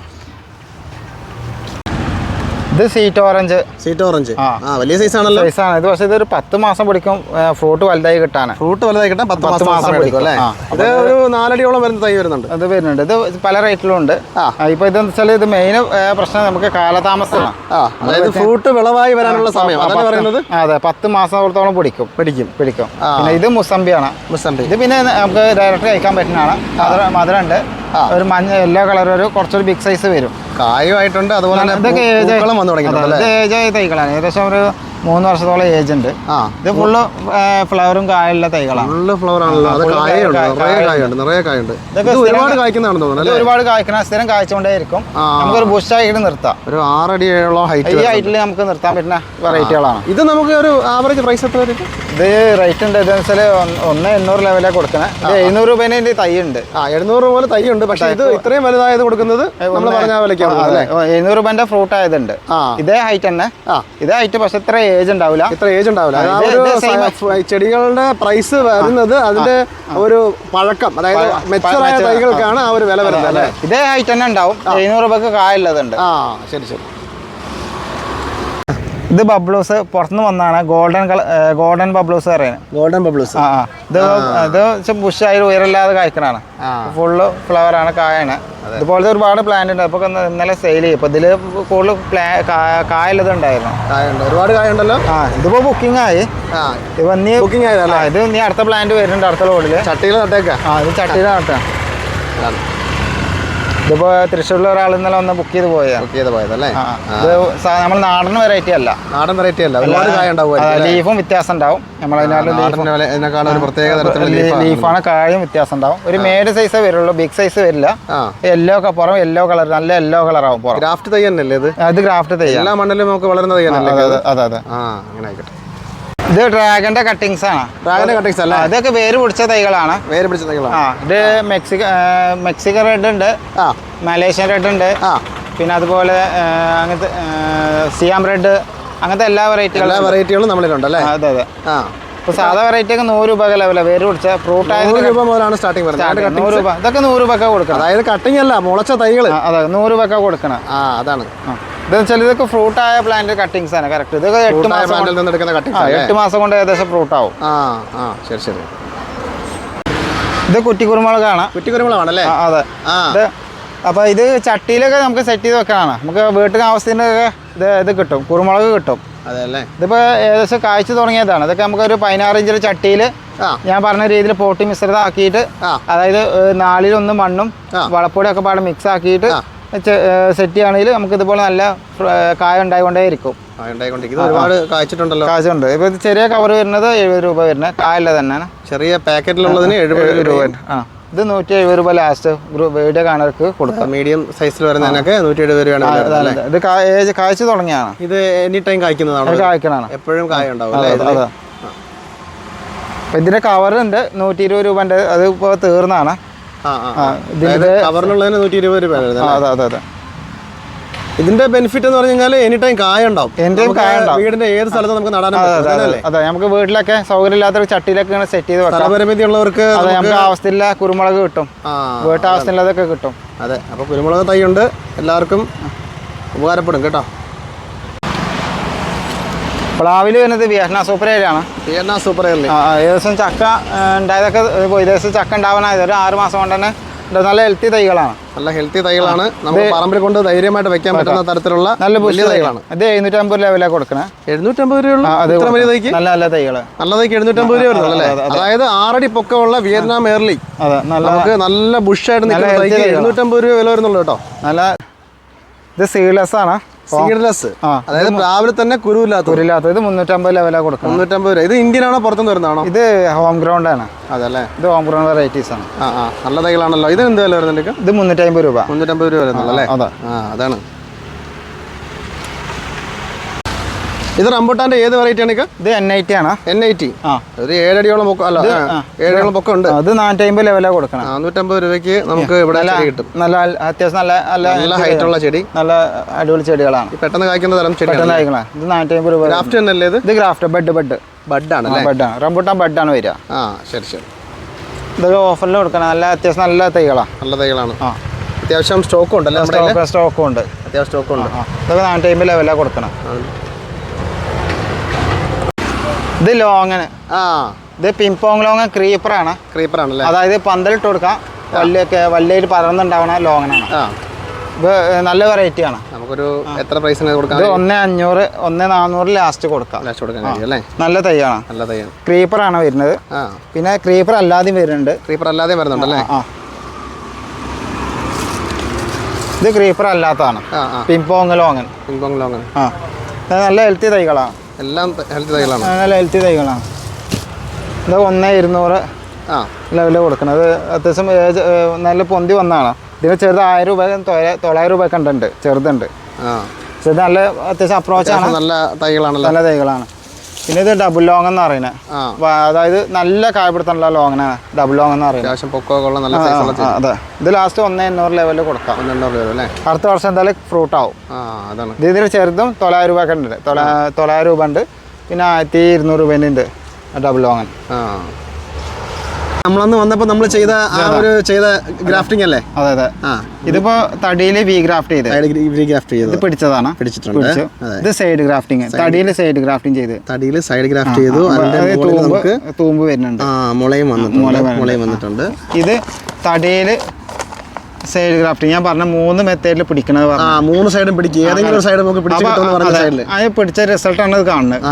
ഇത് സീറ്റ് ഓറഞ്ച് സീറ്റ് ഓറഞ്ച് ആ. വലിയ സൈസ് ആണല്ലോ. സൈസ് ആണ്. ഇത് പക്ഷേ ഇതൊരു പത്ത് മാസം പിടിക്കും ഫ്രൂട്ട് വലുതായി കിട്ടാൻ ഫ്രൂട്ട് വലുതായി കിട്ടാൻ പത്ത് മാസം സമയം അല്ലേ? ഇത് ഒരു നാലടിയോളം വരുന്ന തൈ വരുന്നുണ്ട്. അത് വരുന്നുണ്ട്. ഇത് പല റേറ്റിലും ഉണ്ട്. ആ. ഇപ്പോൾ ഇതെന്ന് വെച്ചാൽ ഇത് മെയിൻ പ്രശ്നം നമുക്ക് കാലതാമസമാണ്. അതായത് ഫ്രൂട്ട് വിളവായി വരാനുള്ള സമയം. അതല്ലേ പറയുന്നത്? അതെ. പത്ത് മാസത്തോളം പിടിക്കും. പിടിക്കും. പിടിക്കും. പിന്നെ ഇത് മുസംബിയാണ് മുസംബി ഇത് പിന്നെ നമുക്ക് ഡയറക്റ്റ് കഴിക്കാൻ പറ്റുന്നതാണ്. മധുരം മധുരമുണ്ട്. ഒരു മഞ്ഞ യെല്ലോ കളർ ഒരു കുറച്ചൊരു ബിഗ് സൈസ് വരും. കായുമായിട്ടുണ്ട് അതുപോലെ ഏജ് ആയ തൈകളാണ്. ഏകദേശം ഒരു മൂന്ന് വർഷത്തോളം ഏജ് ഉണ്ട് ഇത് ഫുള്ള് ഫ്ലവറും കായുള്ള തൈകളാണ്. ഫുള്ള് ഫ്ലവർ ആണല്ലോ. കായുണ്ട് നിറയെ കായ- കായുണ്ട് നിറയെ കായുണ്ട് ഇതൊക്കെ ഇത് ഒരുപാട് കായ്ക്കുന്നതാണെന്ന് തോന്നുന്നു ഒരുപാട് കായ്ക്കണ സ്ഥിരം ഒരു നമുക്കൊരു ബുഷായിട്ട് നിർത്താം. ഒരു ആറടിയോളം ഈ ഹൈറ്റ് ഹൈറ്റിൽ നമുക്ക് നിർത്താൻ പറ്റുന്ന വെറൈറ്റികളാണ് ഇത് നമുക്ക് ഒരു ആവറേജ് പ്രൈസ് എത്ര വരും? ഇത് റേറ്റ് ഉണ്ട്. ഇതെന്ന് വെച്ചാൽ ഒന്ന് എണ്ണൂറ് ലെവലാണ് കൊടുക്കുന്നത് ഇത് എഴുന്നൂറ് രൂപേനെ ഇതിന്റെ തൈ ഉണ്ട്. ആ എഴുന്നൂറ് രൂപ തൈ ഉണ്ട്. പക്ഷേ ഇത് ഇത്രയും വലുതായത് കൊടുക്കുന്നത് നമ്മൾ പറഞ്ഞ വിലയ്ക്കാണ് എഴുന്നൂറ് രൂപേന്റെ ഫ്രൂട്ട് ആയതുണ്ട്. ഇതേ ഹൈറ്റ് തന്നെ. ഇതേ ഹൈറ്റ് പക്ഷെ ഇത്ര ഏജ് ഉണ്ടാവില്ല ഇത്ര ഏജ് ഉണ്ടാവില്ല ചെടികളുടെ പ്രൈസ് വരുന്നത് അതിന്റെ ഒരു പഴക്കം അതായത് മെച്ചറായ തൈകൾക്കാണ് ആ. ഒരു വില വരുന്നത് അല്ലേ? ഇതേ ആയിട്ട് തന്നെ ഉണ്ടാവും. എഴുന്നൂറ് രൂപക്ക് കായുള്ളതുണ്ട് ആ ശരി ശരി. ഇത് ബബ്ലൂസ് പുറത്തുനിന്ന് വന്നാണ് ഗോൾഡൻ കളർ ഗോൾഡൻ ബബ്ലൂസ് പറയുന്നത്. ഗോൾഡൻ ബബ്ലൂസ് ആ ഇത് ഇത് ബുഷായി ഉയരല്ലാതെ കായ്ക്കണാണ് ഫുള്ള് ഫ്ലവർ ആണ് കായാണ്. ഇതുപോലത്തെ ഒരുപാട് പ്ലാന്റ് ഉണ്ട്. അപ്പോൾ ഇന്നലെ സെയിൽ ചെയ്യും അപ്പോൾ ഇതിൽ കൂടുതൽ പ്ലാ കായുള്ളത് ഉണ്ടായിരുന്നു ഒരുപാട് കായുണ്ടല്ലോ ആ ഇതിപ്പോൾ ബുക്കിംഗ് ആയി. ആ. ഇപ്പൊ നീ ബുക്കിംഗ് ആയതല്ല? ഇത് നീ അടുത്ത പ്ലാന്റ് വരുന്നുണ്ട് അടുത്ത റോഡിൽ ചട്ടിയിൽ നട്ടേക്കാം. ആ ഇത് ചട്ടിയിൽ നട്ടാ. ഇതിപ്പോ തൃശ്ശൂരിലെ ഒരാൾ ഇന്നലെ ഒന്ന് ബുക്ക് ചെയ്ത് പോയത്. ബുക്ക് ചെയ്ത് പോയതല്ലേ. ഇത് നമ്മൾ നാടൻ വെറൈറ്റി അല്ല. നാടൻ വെറൈറ്റി അല്ല. ഒരുപാട് കായ ഉണ്ടാവും ലീഫും വ്യത്യാസം ഉണ്ടാവും. ഇതിനേക്കാളും ഒരു പ്രത്യേക തരത്തിലുള്ള ലീഫാണ് കായും വ്യത്യാസം ഉണ്ടാവും. ഒരു മേഡ് സൈസ് വരുള്ളൂ ബിഗ് സൈസ് വരില്ല. യെല്ലോ ഒക്കെ പുറം യെല്ലോ കളർ നല്ല യെല്ലോ കളർ ആവും ഗ്രാഫ്റ്റ് തൈ തന്നെയല്ലേ ഇത്? ഇത് ഗ്രാഫ്റ്റ് ചെയ്യാം എല്ലാ മണ്ണിലും നമുക്ക് വളരുന്ന തൈ അതെ അതെ അതെ. ആ അങ്ങനെ ആയിക്കോട്ടെ. ഇത് ഡ്രാഗന്റെ കട്ടിങ്സ് ആണ്. ഡ്രാഗന്റെ കട്ടിങ്സ് അല്ല? ഇതൊക്കെ വേര് പിടിച്ച തൈകളാണ്. വേര് പിടിച്ച തൈകളാണ്. ആ ഇത് മെക്സിക്ക മെക്സിക്കൻ റെഡ് ഉണ്ട്. ആ. മലേഷ്യൻ റെഡ് ഉണ്ട്. ആ. പിന്നെ അതുപോലെ അങ്ങനത്തെ സിയാം റെഡ് അങ്ങനത്തെ എല്ലാ വെറൈറ്റികളും എല്ലാ വെറൈറ്റികളും നമ്മളിലുണ്ട് അല്ലേ? അതെ അതെ. ആ. ഇപ്പൊ സാധാ വെറൈറ്റി ഒക്കെ നൂറ് രൂപ ലെവല വേര് പിടിച്ച ഫ്രൂട്ട് ആയത് രൂപ മുതലാണ് സ്റ്റാർട്ടിങ് വരുന്നത്. നൂറ് രൂപ. ഇതൊക്കെ നൂറ് രൂപ കൊടുക്കണം. അതായത് കട്ടിങ് അല്ല മുളച്ച തൈകൾ. അതെ നൂറ് രൂപ കൊടുക്കണം. ആ അതാണ്. ആ. ഇതെന്ന് വെച്ചാൽ ഇതൊക്കെ ഫ്രൂട്ട് ആയ പ്ലാന്റ് കട്ടിങ്സ് ആണ് കറക്റ്റ് ഇതൊക്കെ എട്ട് മാസം കൊണ്ട് എടുക്കുന്ന കട്ടിങ്സ് എട്ട് മാസം കൊണ്ട് ഏകദേശം ഫ്രൂട്ട് ആവും. ആ ആ ശരി ശരി. ഇത് കുറ്റി കുരുമുളകാണ് കുറ്റിക്കുരുമുളകാണല്ലേ അതെ. ഇത് അപ്പോൾ ഇത് ചട്ടിയിലൊക്കെ നമുക്ക് സെറ്റ് ചെയ്ത് വെക്കാനാണ്. നമുക്ക് വീട്ടിലെ ആവശ്യത്തിനൊക്കെ ഇത് ഇത് കിട്ടും കുരുമുളക് കിട്ടും. ഇതിപ്പോൾ ഏകദേശം കാഴ്ച തുടങ്ങിയതാണ്. ഇതൊക്കെ നമുക്കൊരു പതിനാറ് ഇഞ്ചിന്റെ ചട്ടിയിൽ ഞാൻ പറഞ്ഞ രീതിയിൽ പോട്ടി മിശ്രിതം ആക്കിയിട്ട് ആ. അതായത് നാലിലൊന്നും മണ്ണും വളപ്പൊടി ഒക്കെ പാടെ മിക്സ് ആക്കിയിട്ട്. സെറ്റ് ചെയ്യുകയാണെങ്കിൽ നമുക്ക് ഇതുപോലെ നല്ല കായ ഉണ്ടായിക്കൊണ്ടേ ഇരിക്കും ഒരുപാട് കായ്ച്ചിട്ടുണ്ടല്ലോ. ഇപ്പോൾ ഇത് ചെറിയ കവർ വരുന്നത് എഴുപത് രൂപ വരുന്നത് കായല്ല തന്നെ ചെറിയ പാക്കറ്റിലുള്ളതിന് എഴുപത് രൂപ. ആ. ഇത് നൂറ്റി എഴുപത് രൂപ ലാസ്റ്റ് വീഡിയോ കാണർക്ക് കൊടുക്കാം. മീഡിയം സൈസിൽ വരുന്നതിനൊക്കെ നൂറ്റി എഴുപത് രൂപയാണ്? ഇത് കായ്ച്ചു തുടങ്ങിയാണ് ഇത് എനി ടൈം കായ്ക്കുന്നതാണ്. കായ്ക്കണാണ് കായ്ക്കണതാണ്. എപ്പോഴും കായ ഉണ്ടാവും ഇതിന്റെ കവറുണ്ട് നൂറ്റി ഇരുപത് രൂപന്റെ അത് ഇപ്പോൾ തീർന്നാണ്. കവറിനുള്ളതിന് നൂറ്റി ഇരുപത് രൂപ വരുന്നത് ആ, അതെ അതെ അതെ. ഇതിന്റെ ബെനിഫിറ്റ് എന്ന് പറഞ്ഞു കഴിഞ്ഞാൽ എനി ടൈം കായ ഉണ്ടാവും. വീടിന്റെ ഏത് സ്ഥലത്ത് നമുക്ക് അതെ നമുക്ക് വീട്ടിലൊക്കെ സൗകര്യം ഇല്ലാത്ത ചട്ടിയിലൊക്കെ ഇങ്ങനെ സെറ്റ് ചെയ്ത് സ്ഥലപരിമിതി ഉള്ളവർക്ക് നമുക്ക് ആവശ്യമില്ല കുരുമുളക് കിട്ടും. ആവശ്യമുള്ളതൊക്കെ കിട്ടും. അതെ. അപ്പൊ കുരുമുളക് തൈ ഉണ്ട്. എല്ലാവർക്കും ഉപകാരപ്പെടും കേട്ടോ. പ്ലാവിൽ വരുന്നത് വിയറ്റ്നാം സൂപ്പർ ഏരിയാണ് വിയറ്റ്നാം സൂപ്പർ ഏരിയ ഏകദേശം ചക്ക ഉണ്ടായതൊക്കെ ഏകദേശം ചക്ക ഉണ്ടാവാനായത് ഒരു ആറ് മാസം കൊണ്ട് തന്നെ നല്ല ഹെൽത്തി തൈകളാണ്. നല്ല ഹെൽത്തി തൈകളാണ്. നമുക്ക് പറമ്പിൽ കൊണ്ട് ധൈര്യമായിട്ട് വെക്കാൻ പറ്റുന്ന തരത്തിലുള്ള നല്ല വലിയ തൈകളാണ്. ഇത് എഴുന്നൂറ്റമ്പത് ലെവലാണ് കൊടുക്കണേ. എഴുന്നൂറ്റമ്പത് രൂപയുള്ള അത് വലിയ തൈക്ക്? നല്ല നല്ല തൈകൾ നല്ല തൈക്ക് എഴുന്നൂറ്റമ്പത് രൂപ വരുന്നത് അല്ലേ? അതെ, അതായത് ആറടി പൊക്കമുള്ള വിയറ്റ്നാം എയർലി അതെ നല്ല നമുക്ക് നല്ല ബുഷായിട്ട് നിൽക്കുന്ന തൈക്ക് എഴുന്നൂറ്റമ്പത് രൂപ വില വരുന്നുള്ളൂ കേട്ടോ. നല്ല ഇത് സീലെസ് ആണ്. സീഡ്ലെസ് അതായത് രാവിലെ തന്നെ കുരുവില്ലാത്ത കുരില്ലാത്ത ഇത് മുന്നൂറ്റമ്പത് ലെവലാണ് കൊടുക്കുന്നത് മുന്നൂറ്റമ്പത് രൂപ. ഇത് ഇന്ത്യൻ ആണോ പുറത്തുനിന്ന് വരുന്നതാണോ? ഇത് ഹോം ഗ്രൗണ്ട് ആണ്. അതല്ലേ. ഇത് ഹോം ഗ്രൗണ്ട് വെറൈറ്റീസ് ആണ്. ആ നല്ല തൈകളാണല്ലോ. ഇതിന് എന്ത് വില വരുന്നുണ്ട് ഇത് മുന്നൂറ്റമ്പത് രൂപ. മുന്നൂറ്റമ്പത് രൂപ വരുന്നുള്ളൂ അല്ലേ? അതാണ്. ഇത് റംബുട്ടാന്റെ ഏത് വെറൈറ്റി ആണ് ഇത്? എൻ ഐ ടി ആണ്. എൻ ഐ ടി ആ. ഒരു ഏഴടിയോളം പൊക്കം അല്ല ഏഴടിയോളം പൊക്കം ഉണ്ട്. അത് നാനൂറ്റമ്പത് ലെവലാണ് കൊടുക്കണം. നാനൂറ്റമ്പത് രൂപയ്ക്ക് നമുക്ക് ഇവിടെ കിട്ടും. നല്ല അത്യാവശ്യം നല്ല നല്ല നല്ല ഹൈറ്റ് ഉള്ള ചെടി. നല്ല അടിപൊളി ചെടികളാണ്. പെട്ടെന്ന് കായ്ക്കുന്ന തരം ചെടി പെട്ടെന്ന് ഇത് നാനൂറ്റമ്പത് രൂപ ക്രാഫ്റ്റ് തന്നെയല്ലേ ഇത്? ഇത് ഗ്രാഫ്റ്റ് ബെഡ് ബെഡ് ബഡാണ് ബഡാണ് റംബൂട്ടാൻ ബെഡാണ് വരിക. ആ ശരി ശരി. ഇതൊക്കെ ഓഫറിൽ കൊടുക്കണം. നല്ല അത്യാവശ്യം നല്ല തൈകളാണ് നല്ല തൈകളാണ്. ആ. അത്യാവശ്യം സ്റ്റോക്കും ഉണ്ട് നമ്മുടെ കയ്യിൽ? സ്റ്റോക്ക് ഉണ്ട്. അത്യാവശ്യം സ്റ്റോക്കും ഉണ്ട്. ഇതൊക്കെ നാനൂറ്റമ്പത് ലെവലാണ് കൊടുക്കണം. ഇത് ലോങ്ങന്. ആ. ഇത് പിംപോങ് ലോങ് ക്രീപ്പറാണ് ക്രീപ്പർ ആണല്ലേ? അതായത് പന്തലിട്ട് കൊടുക്കാം. വലിയൊക്കെ വലിയൊരു പറന്നുണ്ടാവണ ലോങ്ങനാണ്. ഇത് നല്ല വെറൈറ്റി ആണ്. നമുക്കൊരു എത്ര പ്രൈസിന് കൊടുക്കാൻ ഇത് ഒന്ന് അഞ്ഞൂറ് ഒന്ന് നാനൂറ് ലാസ്റ്റ് കൊടുക്കാം. ലാസ്റ്റ് കൊടുക്കാൻ അല്ലേ? നല്ല തൈയാണ്. നല്ല തൈയാണ്. ക്രീപ്പറാണ് വരുന്നത്. പിന്നെ ക്രീപ്പർ അല്ലാതെയും വരുന്നുണ്ട്. ക്രീപ്പർ അല്ലാതെയും വരുന്നുണ്ട് അല്ലേ? ഇത് creeper അല്ലാത്തതാണ്. Ping pong longan. Ping pong longan. ആ. നല്ല ഹെൽത്തി തൈകളാണ്. എല്ലാം ഹെൽത്തി തൈകളാണ്. നല്ല ഹെൽത്തി തൈകളാണ് ഇത് ഒന്ന് ഇരുന്നൂറ് ആ. ലെവലിൽ അത് അത്യാവശ്യം ഏജ് നല്ല പൊന്തി വന്നതാണ് ഇതിന് ചെറുത് ആയിരം രൂപ തൊള്ള- തൊള്ളായിരം രൂപ ഉണ്ട് ചെറുതുണ്ട്. ചെറുത് നല്ല അത്യാവശ്യം അപ്രോച്ചാണ് ആണ്. നല്ല തൈകളാണ് നല്ല തൈകളാണ്. പിന്നെ ഇത് ഡബിൾ ലോങ് എന്ന് പറയുന്നത് അതായത് നല്ല കായപിടുത്തമുള്ള ലോങ്ങിനാണ് ഡബിൾ ലോങ് എന്ന് പറയുന്നത് അത്യാവശ്യം നല്ല അതെ. ഇത് ലാസ്റ്റ് ഒന്ന് എണ്ണൂറ് ലെവലിൽ കൊടുക്കാം. അല്ലേ? അടുത്ത വർഷം എന്തായാലും ഫ്രൂട്ട് ആവും. ആ അതാണ്. ഇത് ഇതിൽ ചെറുതും തൊള്ളായിരം രൂപ ഒക്കെ ഉണ്ട്. തൊള്ളായിരം രൂപ ഉണ്ട്. പിന്നെ ആയിരത്തി ഇരുന്നൂറ് രൂപേന്റെ ഉണ്ട്. ഡബിൾ ലോങ്ങൻ നമ്മളന്ന് വന്നപ്പോൾ നമ്മൾ ചെയ്ത ആ ഒരു ചെയ്ത ഗ്രാഫ്റ്റിംഗ് അല്ലേ? അതെ അതെ. ഇതിപ്പോ തടിയിൽ വി ഗ്രാഫ്റ്റ് ചെയ്ത്. വി ഗ്രാഫ്റ്റ് ചെയ്ത് പിടിച്ചതാണ്. പിടിച്ചിട്ടുണ്ട്. ഇത് സൈഡ് ഗ്രാഫ്റ്റിംഗ് തടിയിൽ സൈഡ് ഗ്രാഫ്റ്റിംഗ് ചെയ്ത്. തടിയിൽ സൈഡ് ഗ്രാഫ്റ്റ് ചെയ്തു. തൂമ്പ് വരുന്നുണ്ട്. മുളയും വന്നിട്ടുണ്ട്. മുളയും വന്നിട്ടുണ്ട്. ഇത് തടിയിൽ സൈഡ് ഗ്രാഫ്റ്റിംഗ് ഞാൻ പറഞ്ഞ മൂന്ന് മെത്തേഡിൽ പിടിക്കണത് മൂന്ന് സൈഡും പിടിക്കും. ഏതെങ്കിലും ഒരു സൈഡ് നമുക്ക് പിടിച്ചു അത് പിടിച്ച റിസൾട്ട് ആണ് ഇത് കാണുന്നത്.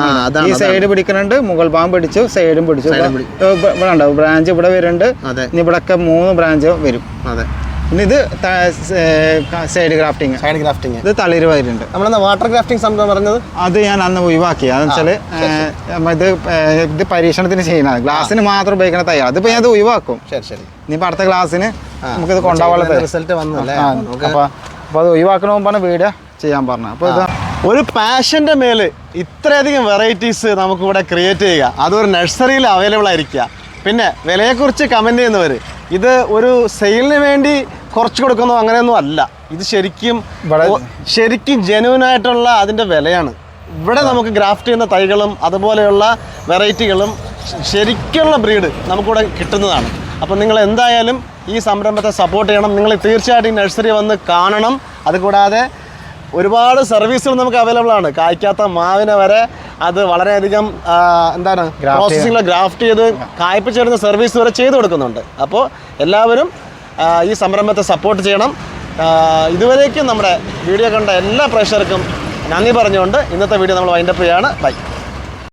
ഈ സൈഡ് പിടിക്കുന്നുണ്ട് മുകൾ ഭാഗം പിടിച്ചു സൈഡും പിടിച്ചു. ഇവിടെ ഉണ്ടാവും ബ്രാഞ്ച് ഇവിടെ വരുന്നുണ്ട്. അതെ. ഇനി ഇവിടെയൊക്കെ മൂന്ന് ബ്രാഞ്ച് വരും. അതെ. ഇത് സൈഡ് ഗ്രാഫ്റ്റിംഗ് സൈഡ് ഗ്രാഫ്റ്റിംഗ് ഇത് തളിര് വയറുണ്ട് നമ്മളെന്താ വാട്ടർ ഗ്രാഫ്റ്റിംഗ് സംഭവം പറഞ്ഞത്? അത് ഞാൻ അന്ന് ഒഴിവാക്കി. അതെന്ന് വെച്ചാൽ ഏഹ്, ഇത് ഇത് പരീക്ഷണത്തിന് ചെയ്യണം ഗ്ലാസ്സിന് മാത്രം ഉപയോഗിക്കുന്ന തയ്യാറ്. അതിപ്പോ ഞാൻ അത് ഒഴിവാക്കും. ശരി ശരി. ഇനിയിപ്പോ അടുത്ത ക്ലാസ്സിന് ഇത് കൊണ്ടുപോകാനുള്ള റിസൾട്ട് വന്നു അപ്പോൾ അപ്പൊ അപ്പൊ അത് ഒഴിവാക്കണ മുമ്പാണ് വീഡിയോ ചെയ്യാൻ പറഞ്ഞത്. അപ്പൊ ഇത് ഒരു പാഷന്റെ മേൽ ഇത്രയധികം വെറൈറ്റീസ് നമുക്ക് ഇവിടെ ക്രിയേറ്റ് ചെയ്യുക. ഒരു നഴ്സറിയിൽ അവൈലബിൾ ആയിരിക്കുക. പിന്നെ വിലയെക്കുറിച്ച് കമന്റ് ചെയ്യുന്നവർ ഇത് ഒരു സെയിലിന് വേണ്ടി കുറച്ച് കൊടുക്കുന്നു അങ്ങനെയൊന്നും അല്ല. ഇത് ശരിക്കും ശരിക്കും ജെനുവൻ ആയിട്ടുള്ള അതിന്റെ വിലയാണ്. ഇവിടെ നമുക്ക് ഗ്രാഫ്റ്റ് ചെയ്യുന്ന തൈകളും അതുപോലെയുള്ള വെറൈറ്റികളും ശരിക്കുള്ള ബ്രീഡ് നമുക്കിവിടെ കിട്ടുന്നതാണ്. അപ്പോൾ നിങ്ങൾ എന്തായാലും ഈ സംരംഭത്തെ സപ്പോർട്ട് ചെയ്യണം. നിങ്ങൾ തീർച്ചയായിട്ടും ഈ നഴ്സറി വന്ന് കാണണം. അതുകൂടാതെ ഒരുപാട് സർവീസുകൾ നമുക്ക് അവൈലബിൾ ആണ്. കായ്ക്കാത്ത മാവിനെ വരെ അത് വളരെയധികം എന്താണ് പ്രോസസ്സിങ്ങിൽ ഗ്രാഫ്റ്റ് ചെയ്ത് കായ്പ്പിച്ചു വരുന്ന സർവീസ് വരെ ചെയ്തു കൊടുക്കുന്നുണ്ട്. അപ്പോൾ എല്ലാവരും ഈ സംരംഭത്തെ സപ്പോർട്ട് ചെയ്യണം. ഇതുവരേക്കും നമ്മുടെ വീഡിയോ കണ്ട എല്ലാ പ്രേക്ഷകർക്കും നന്ദി പറഞ്ഞുകൊണ്ട് ഇന്നത്തെ വീഡിയോ നമ്മൾ വൈൻഡപ്പ് ചെയ്യാണ്. ബൈ